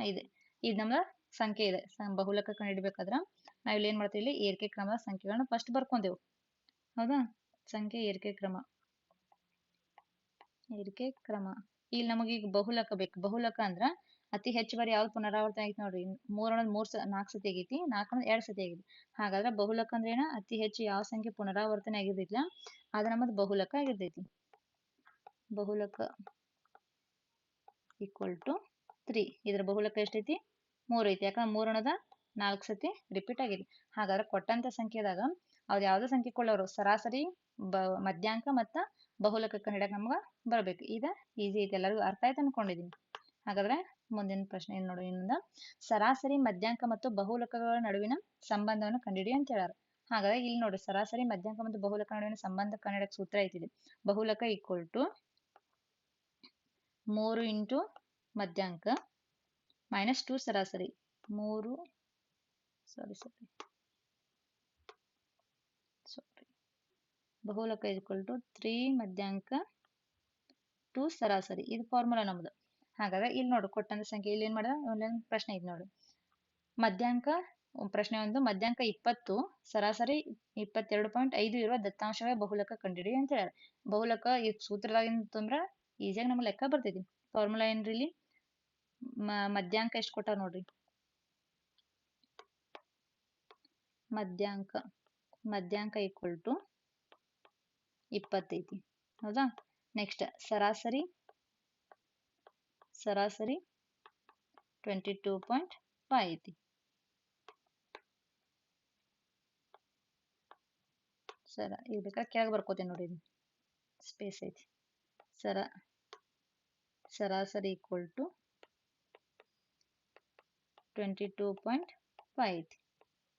ಐದು. ಇದು ನಮ್ಮ ಸಂಖ್ಯೆ ಇದೆ. ಬಹುಲಕ ನಾವು ಇಲ್ಲಿ ಏನು ಮಾಡ್ತೀವಿ ಇಲ್ಲಿ? ಏರಿಕೆ ಕ್ರಮದ ಸಂಖ್ಯೆಗಳನ್ನ ಫಸ್ಟ್ ಬರ್ಕೊಂಡೆವು. ಹೌದಾ? ಸಂಖ್ಯೆ, ಏರಿಕೆ ಕ್ರಮ. ಏರಿಕೆ ಕ್ರಮ. ಇಲ್ಲಿ ನಮಗೆ ಈಗ ಬಹುಲಕ ಬೇಕು. ಬಹುಲಕ ಅಂದ್ರ ಅತಿ ಹೆಚ್ಚು ಬಾರಿ ಯಾವ್ದು ಪುನರಾವರ್ತನೆ ಆಗೈತಿ ನೋಡ್ರಿ. ಮೂರ್ ಅನ್ನೋದು ಮೂರ್ ನಾಲ್ಕು ಸತಿ ಆಗೈತಿ ನಾಲ್ಕು ಅನ್ನೋದು ಎರಡ್ ಸತಿ ಆಗೈತಿ. ಹಾಗಾದ್ರೆ ಬಹುಲಕ ಅಂದ್ರೆ ಏನ ಅತಿ ಹೆಚ್ಚು ಯಾವ ಸಂಖ್ಯೆ ಪುನರಾವರ್ತನೆ ಆಗಿರ್ತೈತಿಲ್ಲ ಅದ ನಮ್ಮದು ಬಹುಲಕ ಆಗಿರ್ತೈತಿ. ಬಹುಲಕ ಈಕ್ವಲ್ ಟು ತ್ರೀ ಇದ್ರ ಬಹುಲಕ ಎಷ್ಟೈತಿ? ಮೂರ್ ಐತಿ. ಯಾಕಂದ್ರೆ ಮೂರ್ ಅನ್ನೋದ ನಾಲ್ಕು ಸತಿ ರಿಪೀಟ್ ಆಗೈತಿ. ಹಾಗಾದ್ರೆ ಕೊಟ್ಟಂತ ಸಂಖ್ಯೆದಾಗ ಅವ್ರು ಯಾವ್ದೋ ಸಂಖ್ಯೆ ಕೊಳ್ಳೋರು ಸರಾಸರಿ ಬ, ಮಧ್ಯಾಂಕ ಮತ್ತ ಬಹುಲಕ ಕಂಡಿಡಕ್ಕೆ ನಮ್ಗ ಬರಬೇಕು. ಇದ ಈಸಿ ಐತಿ. ಎಲ್ಲರಿಗೂ ಅರ್ಥ ಆಯ್ತು ಅನ್ಕೊಂಡಿದ್ದೀನಿ ಹಾಗಾದ್ರೆ ಮುಂದಿನ ಪ್ರಶ್ನೆ ಏನು ನೋಡಿ ಇನ್ನೊಂದು ಸರಾಸರಿ, ಮಧ್ಯಾಂಕ ಮತ್ತು ಬಹುಲಕಗಳ ನಡುವಿನ ಸಂಬಂಧವನ್ನು ಕಂಡುಹಿಡಿ ಅಂತ ಹೇಳಾರ. ಹಾಗಾದ್ರೆ ಇಲ್ಲಿ ನೋಡಿ, ಸರಾಸರಿ, ಮಧ್ಯಾಂಕ ಮತ್ತು ಬಹುಲಕ ನಡುವಿನ ಸಂಬಂಧ ಕಂಡುಹಿಡಕ್ಕೆ ಸೂತ್ರ ಐತಿದೆ. ಬಹುಲಕ ಈಕ್ವಲ್ ಟು ಮೂರು ಇಂಟು ಮಧ್ಯಾಂಕ ಮೈನಸ್ ಟು ಸರಾಸರಿ. ಮೂರು ಸಾರಿ ಸಾರಿ ಸಾರಿ ಬಹುಲಕ ಈಕ್ವಲ್ ಟು ತ್ರೀ ಮಧ್ಯಾಂಕ ಟು ಸರಾಸರಿ. ಇದು ಫಾರ್ಮುಲಾ ನಮ್ದು. ಹಾಗಾದ್ರೆ ಇಲ್ಲಿ ನೋಡು ಕೊಟ್ಟಂತ ಸಂಖ್ಯೆ ಇಲ್ಲಿ ಏನ್ ಮಾಡಿದ? ಪ್ರಶ್ನೆ ಇದೆ ನೋಡಿ. ಮಧ್ಯಾಂಕ ಪ್ರಶ್ನೆ ಒಂದು, ಮಧ್ಯಾಂಕ ಇಪ್ಪತ್ತು, ಸರಾಸರಿ ಇಪ್ಪತ್ತೆರಡು ಪಾಯಿಂಟ್ ಐದು ಇರುವ ದತ್ತಾಂಶವೇ ಬಹುಲಕ ಕಂಡಿಡಿ ಅಂತ ಹೇಳ ಬಹುಲಕ ಈ ಸೂತ್ರದಾಗಿಂದ ತಂದ್ರ ಈಸಿಯಾಗಿ ನಮ್ಗೆ ಲೆಕ್ಕ ಬರ್ತೈತಿ. ಫಾರ್ಮುಲಾ ಏನ್ರಿ ಇಲ್ಲಿ? ಮಧ್ಯಾಂಕ ಎಷ್ಟು ಕೊಟ್ಟಾರ ನೋಡ್ರಿ? ಮಧ್ಯಾಂಕ ಮಧ್ಯಾಂಕ ಈಕ್ವಲ್ ಟು ಇಪ್ಪತ್ತೈತಿ. ಹೌದಾ? ನೆಕ್ಸ್ಟ್ ಸರಾಸರಿ ಸರಾಸರಿ ಟ್ವೆಂಟಿ ಟೂ ಪಾಯಿಂಟ್ ಫೈವ್ ಐತಿ ಸರ, ಈಗ ಬೇಕಾದ್ರೆ ಕೆಳಗೆ ಬರ್ಕೋತೀನಿ ನೋಡಿ ಇದು. ಸ್ಪೇಸ್ ಐತಿ. ಸರ, ಸರಾಸರಿ equal to twenty two point five ಐತಿ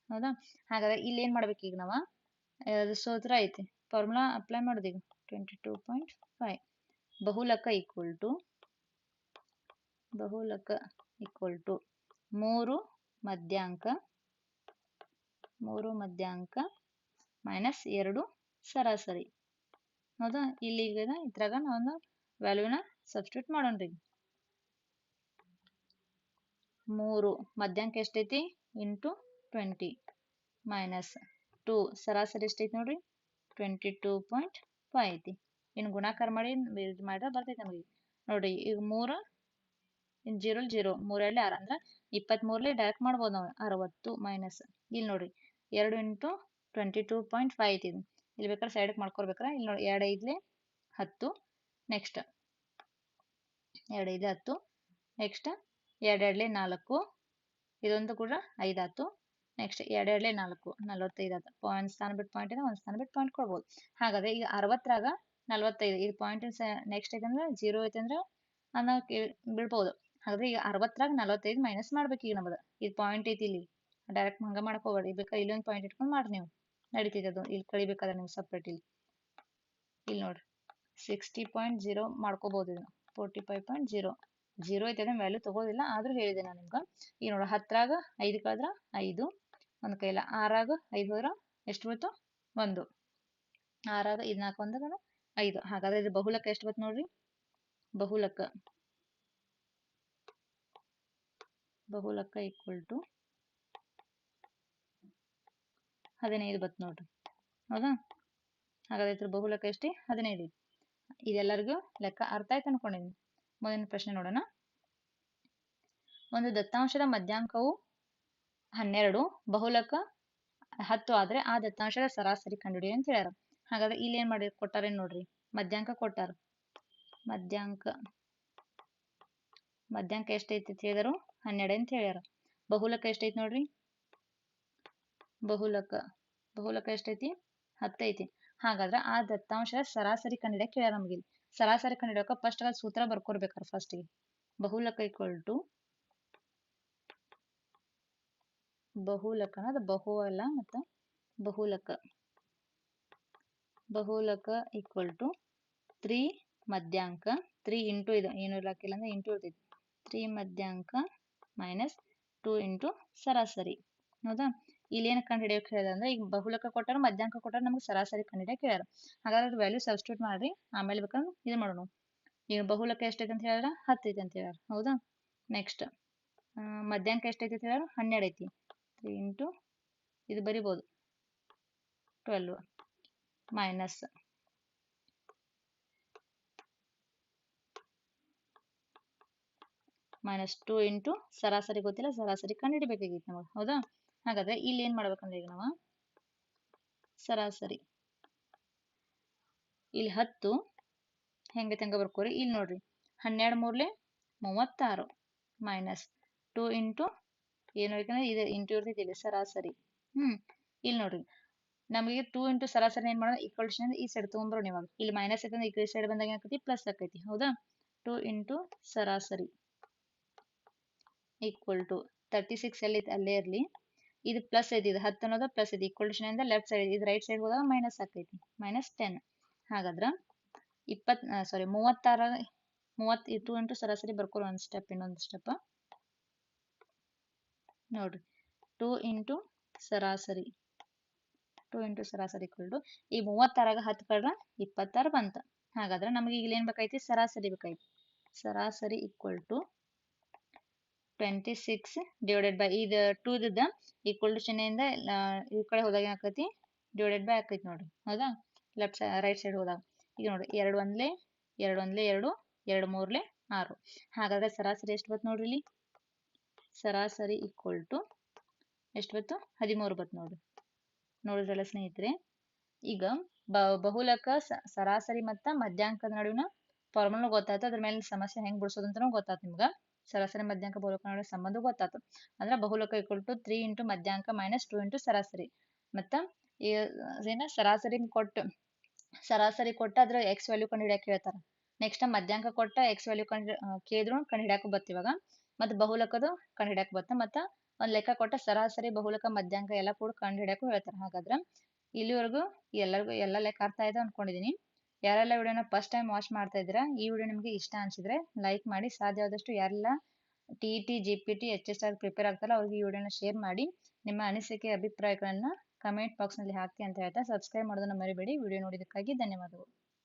ಹೌದಾ? ಹಾಗಾದ್ರೆ ಇಲ್ಲಿ ಏನು ಮಾಡ್ಬೇಕು ಈಗ ನಾವು? ಅದು ಸೂತ್ರ ಐತಿ. ಫಾರ್ಮುಲಾ ಅಪ್ಲೈ ಮಾಡೋದು ಈಗ. ಟ್ವೆಂಟಿ ಟೂ ಪಾಯಿಂಟ್ ಫೈವ್ ಬಹುಲಕ ಈಕ್ವಲ್ ಟು ಬಹುಲಕ ಈಕ್ವಲ್ ಟು ಮೂರು ಮಧ್ಯಾಂಕ ಮೂರು ಮಧ್ಯಾಂಕ ಮೈನಸ್ ಎರಡು ಸರಾಸರಿ. ಹೌದಾ? ಇಲ್ಲಿ ಇದ್ರಾಗ ನಾವೊಂದು ವ್ಯಾಲ್ಯೂನ ಸಬ್ಸ್ಟಿಟ್ಯೂಟ್ ಮಾಡೋಣ್ರಿ ಮೂರು ಮಧ್ಯಾಂಕ ಎಷ್ಟೈತಿ? ಇಂಟು ಟ್ವೆಂಟಿ ಮೈನಸ್ ಟು ಸರಾಸರಿ ಎಷ್ಟೈತಿ ನೋಡ್ರಿ? ಟ್ವೆಂಟಿ ಟೂ ಪಾಯಿಂಟ್ ಫೈವ್ ಐತಿ. ಇನ್ನು ಗುಣಾಕಾರ ಮಾಡಿ ಮಾಡಿದ್ರೆ ಬರ್ತೈತಿ ನಮಗೆ. ನೋಡ್ರಿ, ಈಗ ಮೂರು ಇನ್ನು ಜೀರೋ ಜೀರೋ ಮೂರಲ್ಲಿ ಆರು ಅಂದ್ರೆ ಇಪ್ಪತ್ತ್ಮೂರಲಿ ಡೈರೆಕ್ಟ್ ಮಾಡ್ಬೋದು ನಾವು. ಅರವತ್ತು ಮೈನಸ್ ಇಲ್ಲಿ ನೋಡಿ, ಎರಡು into twenty two point five ಐತಿ ಇಲ್ಲಿ ಬೇಕಾದ್ರೆ ಸೈಡ್ಗೆ ಮಾಡ್ಕೊಳ್ಬೇಕಾರೆ ಇಲ್ಲಿ ನೋಡಿ, ಎರಡು ಐದ್ಲೆ ಹತ್ತು ನೆಕ್ಸ್ಟ್ ಎರಡು ಐದು ಹತ್ತು ನೆಕ್ಸ್ಟ್ ಎರಡು ಎರಡ್ಲೆ ನಾಲ್ಕು, ಇದೊಂದು ಕೂಡ ಐದಾತು ನೆಕ್ಸ್ಟ್ ಎರಡು ಎರಡ್ಲೆ ನಾಲ್ಕು, ನಲ್ವತ್ತೈದು ಆಯ್ತು ಪಾಯಿಂಟ್ ಸ್ಥಾನ ಬಿಟ್ಟು ಪಾಯಿಂಟ್ ಇದೆ, ಒಂದು ಸ್ಥಾನ ಬಿಟ್ಟು ಪಾಯಿಂಟ್ ಕೊಡ್ಬೋದು. ಹಾಗಾದ್ರೆ ಈಗ ಅರವತ್ತರಾಗ ನಲ್ವತ್ತೈದು ಇದು ಪಾಯಿಂಟ್ ನೆಕ್ಸ್ಟ್ ಐತಂದ್ರೆ ಜೀರೋ ಐತಂದ್ರೆ ನಾವು ಬಿಡ್ಬೋದು. ಹಾಗಾದ್ರೆ ಈಗ ಅರವತ್ತರಾಗ ನಲವತ್ತೈದು ಮೈನಸ್ ಮಾಡ್ಬೇಕು ಈಗ ನಮ್ದು. ಇದು ಪಾಯಿಂಟ್ ಐತಿ ಇಲ್ಲಿ. ಡೈರೆಕ್ಟ್ ಹಂಗೆ ಹೋಗ್ಬೇಡಿ ಬೇಕಾ ಇಲ್ಲೊಂದು ಪಾಯಿಂಟ್ ಇಟ್ಕೊಂಡು ಮಾಡ್ರಿ ನೀವು. ನಡೀತಿದೆ ಅದು. ಇಲ್ಲಿ ಕಳಿಬೇಕಾದ್ರೆ ನೀವು ಸಪ್ರೇಟ್ ಇಲ್ಲಿ. ಇಲ್ಲಿ ನೋಡ್ರಿ. ಸಿಕ್ಸ್ಟಿ ಪಾಯಿಂಟ್ ಜೀರೋ ಮಾಡ್ಕೋಬಹುದು ಇದನ್ನು. Forty five point zero zero ಐತೆ ಅದನ್ನ ವ್ಯಾಲ್ಯೂ ತಗೋದಿಲ್ಲ. ಆದ್ರೂ ಹೇಳಿದೆ ನಾನು ನಿಮ್ಗೆ. ಈಗ ನೋಡ್ರಿ ಹತ್ತರಾಗ ಐದು ಕಳೆದ್ರೆ ಐದು. ಒಂದು ಕೈಲ ಆರಾಗ ಐದು ಹೋದ್ರ ಎಷ್ಟು ಬಂತು ಒಂದು. ಆರಾಗ ಇದು ನಾಲ್ಕು ಒಂದಾಗ ಐದು. ಹಾಗಾದ್ರೆ ಇದು ಬಹುಲಕ ಎಷ್ಟು ಬಂತು ನೋಡ್ರಿ? ಬಹುಲಕ ಬಹುಲಕ ಈಕ್ವಲ್ ಟು ಹದಿನೈದು ಬತ್ತು ನೋಡ್ರಿ. ಹೌದಾ? ಹಾಗಾದ್ರೆ ಇದ್ರ ಬಹುಲಕ ಎಷ್ಟೇ? ಹದಿನೈದು. ಇದೆಲ್ಲರಿಗೂ ಲೆಕ್ಕ ಅರ್ಥ ಆಯ್ತು ಅನ್ಕೊಂಡಿದ್ದೀನಿ ಮುಂದಿನ ಪ್ರಶ್ನೆ ನೋಡೋಣ. ಒಂದು ದತ್ತಾಂಶದ ಮಧ್ಯಾಂಕವು ಹನ್ನೆರಡು, ಬಹುಲಕ ಹತ್ತು ಆದ್ರೆ ಆ ದತ್ತಾಂಶದ ಸರಾಸರಿ ಕಂಡುಹಿಡಿಯಿರಿ ಅಂತ ಹೇಳ್ಯಾರ. ಹಾಗಾದ್ರೆ ಇಲ್ಲಿ ಏನ್ ಮಾಡಿ ಕೊಟ್ಟಾರೆ ನೋಡ್ರಿ? ಮಧ್ಯಾಂಕ ಕೊಟ್ಟಾರ. ಮಧ್ಯಾಂಕ. ಮಧ್ಯಾಂಕ ಎಷ್ಟೈತಿ ಅಂತ ಹೇಳಿದರು? ಹನ್ನೆರಡು ಅಂತ ಹೇಳ್ಯಾರ. ಬಹುಲಕ ಎಷ್ಟೈತಿ ನೋಡ್ರಿ? ಬಹುಲಕ ಬಹುಲಕ ಎಷ್ಟೈತಿ? ಹತ್ತೈತಿ. ಹಾಗಾದ್ರೆ ಆ ದತ್ತಾಂಶ ಸರಾಸರಿ ಕಂಡಿಡಕ್ಕೆ ಕೇಳ್ಯಾರ ನಮ್ಗೆ ಸರಾಸರಿ ಕಂಡಿಡಕ ಫಸ್ಟ್ ಸೂತ್ರ ಬರ್ಕೊಡ್ಬೇಕಾರ ಫಸ್ಟಿಗೆ ಬಹುಲಕ ಇಕ್ವಲ್ ಟು ಬಹುಲಕ ಅದು ಬಹು ಅಲ್ಲ ಮತ್ತ ಬಹುಲಕ. ಬಹುಲಕ ಈಕ್ವಲ್ ಟು ತ್ರೀ ಮಧ್ಯಾಂಕ, ತ್ರೀ ಇಂಟು ಇದು ಏನು ಇರ್ಲಾಕಿಲ್ಲ ಅಂದ್ರೆ ಇಂಟು ಇರ್ತೈತಿ ತ್ರೀ ಮಧ್ಯಾಂಕ ಮೈನಸ್ ಟೂ ಇಂಟು ಸರಾಸರಿ. ಹೌದಾ? ಇಲ್ಲಿ ಏನು ಕಂಡು ಹಿಡಿಯೋಕೆ ಹೇಳಿದ ಅಂದ್ರೆ ಈಗ ಬಹುಲಕ ಕೊಟ್ಟಾರ, ಮಧ್ಯಾಂಕ ಕೊಟ್ಟರೆ ನಮ್ಗೆ ಸರಾಸರಿ ಕಂಡು ಹಿಡಿಯೋಕೆ ಹೇಳ್ಯಾರ ಹಾಗಾದ್ರೆ ವ್ಯಾಲ್ಯೂ ಸಬ್ಸ್ಟ್ಯೂಟ್ ಮಾಡ್ರಿ, ಆಮೇಲೆ ಬೇಕಂದ್ರೆ ಇದು ಮಾಡೋಣ. ಈಗ ಬಹುಲಕ ಎಷ್ಟೈತೆ ಅಂತ ಹೇಳ್ಯಾರ ಹತ್ತು ಐತೆ ಅಂತ ಹೇಳ್ಯಾರ ಹೌದಾ? ನೆಕ್ಸ್ಟ್ ಮಧ್ಯಾಂಕ ಎಷ್ಟೈತೆ ಅಂತ ಹೇಳ್ಯಾರ ಹನ್ನೆರಡು ಐತಿ. ತ್ರೀ ಇಂಟು ಇದು ಬರಿಬೋದು. Twelve minus minus two into ಸರಾಸರಿ ಗೊತ್ತಿಲ್ಲ, ಸರಾಸರಿ ಕಂಡುಹಿಡಬೇಕಾಗಿತ್ತು ನಮಗೆ, ಹೌದಾ? ಹಾಗಾದ್ರೆ ಇಲ್ಲಿ ಏನ್ ಮಾಡ್ಬೇಕಂದ್ರೆ ಈಗ ನಾವು ಸರಾಸರಿ. ಇಲ್ಲಿ ಹತ್ತು, ಹೆಂಗೆ ತಂಗ ಬರ್ಕೋರಿ? ಇಲ್ಲಿ ನೋಡ್ರಿ, ಹನ್ನೆರಡು ಮೂರ್ಲೆ ಮೂವತ್ತಾರು ಮೈನಸ್ ಟು ಇಂಟು ಏನು ಬೇಕಂದ್ರೆ ಇದು ಇಂಟು ಇರ್ತೈತಿ ಇಲ್ಲಿ ಸರಾಸರಿ. ಹ್ಮ್, ಇಲ್ಲಿ ನೋಡ್ರಿ, ನಮಗೆ ಟೂ ಇಂಟು ಸರಾಸರಿ ಏನು ಮಾಡೋದು? ಈಕ್ವಲ್ ಟು ಈ ಸೈಡ್ ತಗೊಂಡ್ರು ನೀವಾಗ ಇಲ್ಲಿ ಮೈನಸ್ ಐತಂದ್ರೆ ಈ ಸೈಡ್ ಬಂದಾಗ ಏನಾಗ್ತೈತಿ? ಪ್ಲಸ್ ಆಕೈತಿ ಹೌದಾ? ಟೂ ಇಂಟು ಸರಾಸರಿ. ಈಕ್ವಲ್ ಟು ತರ್ಟಿ ಸಿಕ್ಸ್ ಎಲ್ಲಿ ಅಲ್ಲೇ ಇರಲಿ. ಇದು ಪ್ಲಸ್ ಐತಿ ಇದು ಹತ್ತು ಅನ್ನೋದು ಪ್ಲಸ್ ಐತಿ ಈಕ್ವಲ್ ಟು ಇಂದ ಲೆಫ್ಟ್ ಸೈಡ್ ಇದು ರೈಟ್ ಸೈಡ್ ಹೋದಾಗ ಮೈನಸ್ ಆಕೈತಿ ಮೈನಸ್ ಟೆನ್ ಹಾಗಾದ್ರೆ ಇಪ್ಪತ್ ಸಾರಿ ಮೂವತ್ತಾರ ಮೂವತ್ ಟೂ ಇಂಟು ಸರಾಸರಿ ಬರ್ಕೊರೋ ಒಂದು ಸ್ಟೆಪ್ ಇನ್ನೊಂದು ಸ್ಟೆಪ್ ನೋಡ್ರಿ ಟೂ ಇಂಟು ಸರಾಸರಿ ಟೂ ಇಂಟು ಸರಾಸರಿ ಟು ಈ ಮೂವತ್ತಾರಾಗ ಹತ್ತು ಕಡ್ರ ಇಪ್ಪತ್ತಾರು ಬಂತ. ಹಾಗಾದ್ರೆ ನಮಗೆ ಈಗ ಏನು ಬೇಕೈತಿ ಸರಾಸರಿ ಬೇಕೈತಿ ಸರಾಸರಿ equal to twenty six divided by ಇದು ಟೂದ ಈಕ್ವಲ್ ಚಿಹ್ನೆಯಿಂದ ಈ ಕಡೆ ಹೋದಾಗ ಏನಾಕೈತಿ ಡಿವೈಡೆಡ್ ಬೈ ಆಕೈತಿ ನೋಡ್ರಿ. ಹೌದಾ? ಲೆಫ್ಟ್ ಸೈ ರೈಟ್ ಸೈಡ್ ಹೋದಾಗ. ಈಗ ನೋಡ್ರಿ, ಎರಡು ಒಂದ್ಲೆ ಎರಡು ಒಂದ್ಲೆ ಎರಡು ಎರಡು ಮೂರ್ಲೆ ಆರು. ಹಾಗಾದ್ರೆ ಸರಾಸರಿ ಎಷ್ಟು ಬತ್ತು ನೋಡ್ರಿ ಇಲ್ಲಿ? ಸರಾಸರಿ ಈಕ್ವಲ್ ಟು ಎಷ್ಟು ಬತ್ತು? ಹದಿಮೂರು ಬತ್ತು ನೋಡ್ರಿ. ನೋಡಿದ್ರಲ್ಲ ಸ್ನೇಹಿತರೆ, ಈಗ ಬ, ಬಹುಲಕ ಸರಾಸರಿ ಮತ್ತು ಮಧ್ಯಾಂಕದ ನಡುವಿನ ಫಾರ್ಮುಲಾ ಗೊತ್ತಾಯ್ತು. ಅದ್ರ ಮೇಲೆ ಸಮಸ್ಯೆ ಹೆಂಗೆ ಬಿಡಿಸೋದು ಅಂತಲೂ ಗೊತ್ತಾಯ್ತು ನಿಮ್ಗೆ. ಸರಾಸರಿ ಮಧ್ಯಾಂಕ ಬಹುಲೋಕ ನಡುವೆ ಸಂಬಂಧ ಗೊತ್ತಾತು. ಅಂದ್ರೆ ಬಹುಲಕ ಈಕ್ವಲ್ ಟು ತ್ರೀ ಇಂಟು ಮಧ್ಯಾಂಕ ಮೈನಸ್ ಟು ಇಂಟು ಸರಾಸರಿ. ಮತ್ತ ಏನ ಸರಾಸರಿ ಕೊಟ್ಟು, ಸರಾಸರಿ ಕೊಟ್ಟ ಅದ್ರ ಎಕ್ಸ್ ವ್ಯಾಲ್ಯೂ ಕಂಡು ಹಿಡಿಯಕ್ಕೆ ಹೇಳ್ತಾರ. ನೆಕ್ಸ್ಟ್ ಮಧ್ಯಾಂಕ ಕೊಟ್ಟ ಎಕ್ಸ್ ವ್ಯಾಲ್ಯೂ ಕಂಡು ಕೇಳಿದ್ರು ಕಂಡು ಹಿಡಿಯಕ್ಕೆ ಬತ್ತಿವಾಗ ಮತ್ತು ಬಹುಲಕದು ಕಂಡು ಹಿಡಿಯಕ್ಕೆ ಬತ್ತ ಮತ್ತ ಒಂದ್ ಲೆಕ್ಕ ಕೊಟ್ಟ ಸರಾಸರಿ, ಬಹುಲಕ, ಮಧ್ಯಾಂಕ ಎಲ್ಲ ಕೂಡ ಕಂಡು ಹಿಡಿಯಕ್ಕೂ ಹೇಳ್ತಾರ. ಹಾಗಾದ್ರ ಇಲ್ಲಿವರೆಗೂ ಎಲ್ಲರಿಗೂ, ಎಲ್ಲ ಲೆಕ್ಕ ಅರ್ಥ ಆಯ್ತು ಅನ್ಕೊಂಡಿದ್ದೀನಿ ಯಾರೆಲ್ಲ ವಿಡಿಯೋನ ಫಸ್ಟ್ ಟೈಮ್ ವಾಚ್ ಮಾಡ್ತಾ ಇದ್ದೀರಾ, ಈ ವಿಡಿಯೋ ನಿಮಗೆ ಇಷ್ಟ ಅನಿಸಿದ್ರೆ ಲೈಕ್ ಮಾಡಿ. ಸಾಧ್ಯವಾದಷ್ಟು ಯಾರೆಲ್ಲ T E T G P T H S R prepare ಆಗ್ತಾರಲ್ಲ ಅವ್ರಿಗೆ ಈ ವಿಡಿಯೋನ ಶೇರ್ ಮಾಡಿ. ನಿಮ್ಮ ಅನಿಸಿಕೆ, ಅಭಿಪ್ರಾಯಗಳನ್ನು ಕಮೆಂಟ್ ಬಾಕ್ಸ್ನಲ್ಲಿ ಹಾಕಿ ಅಂತ ಹೇಳ್ತಾ ಸಬ್ಸ್ಕ್ರೈಬ್ ಮಾಡೋದನ್ನು ಮರಿಬೇಡಿ. ವಿಡಿಯೋ ನೋಡಿದ್ದಕ್ಕಾಗಿ ಧನ್ಯವಾದಗಳು.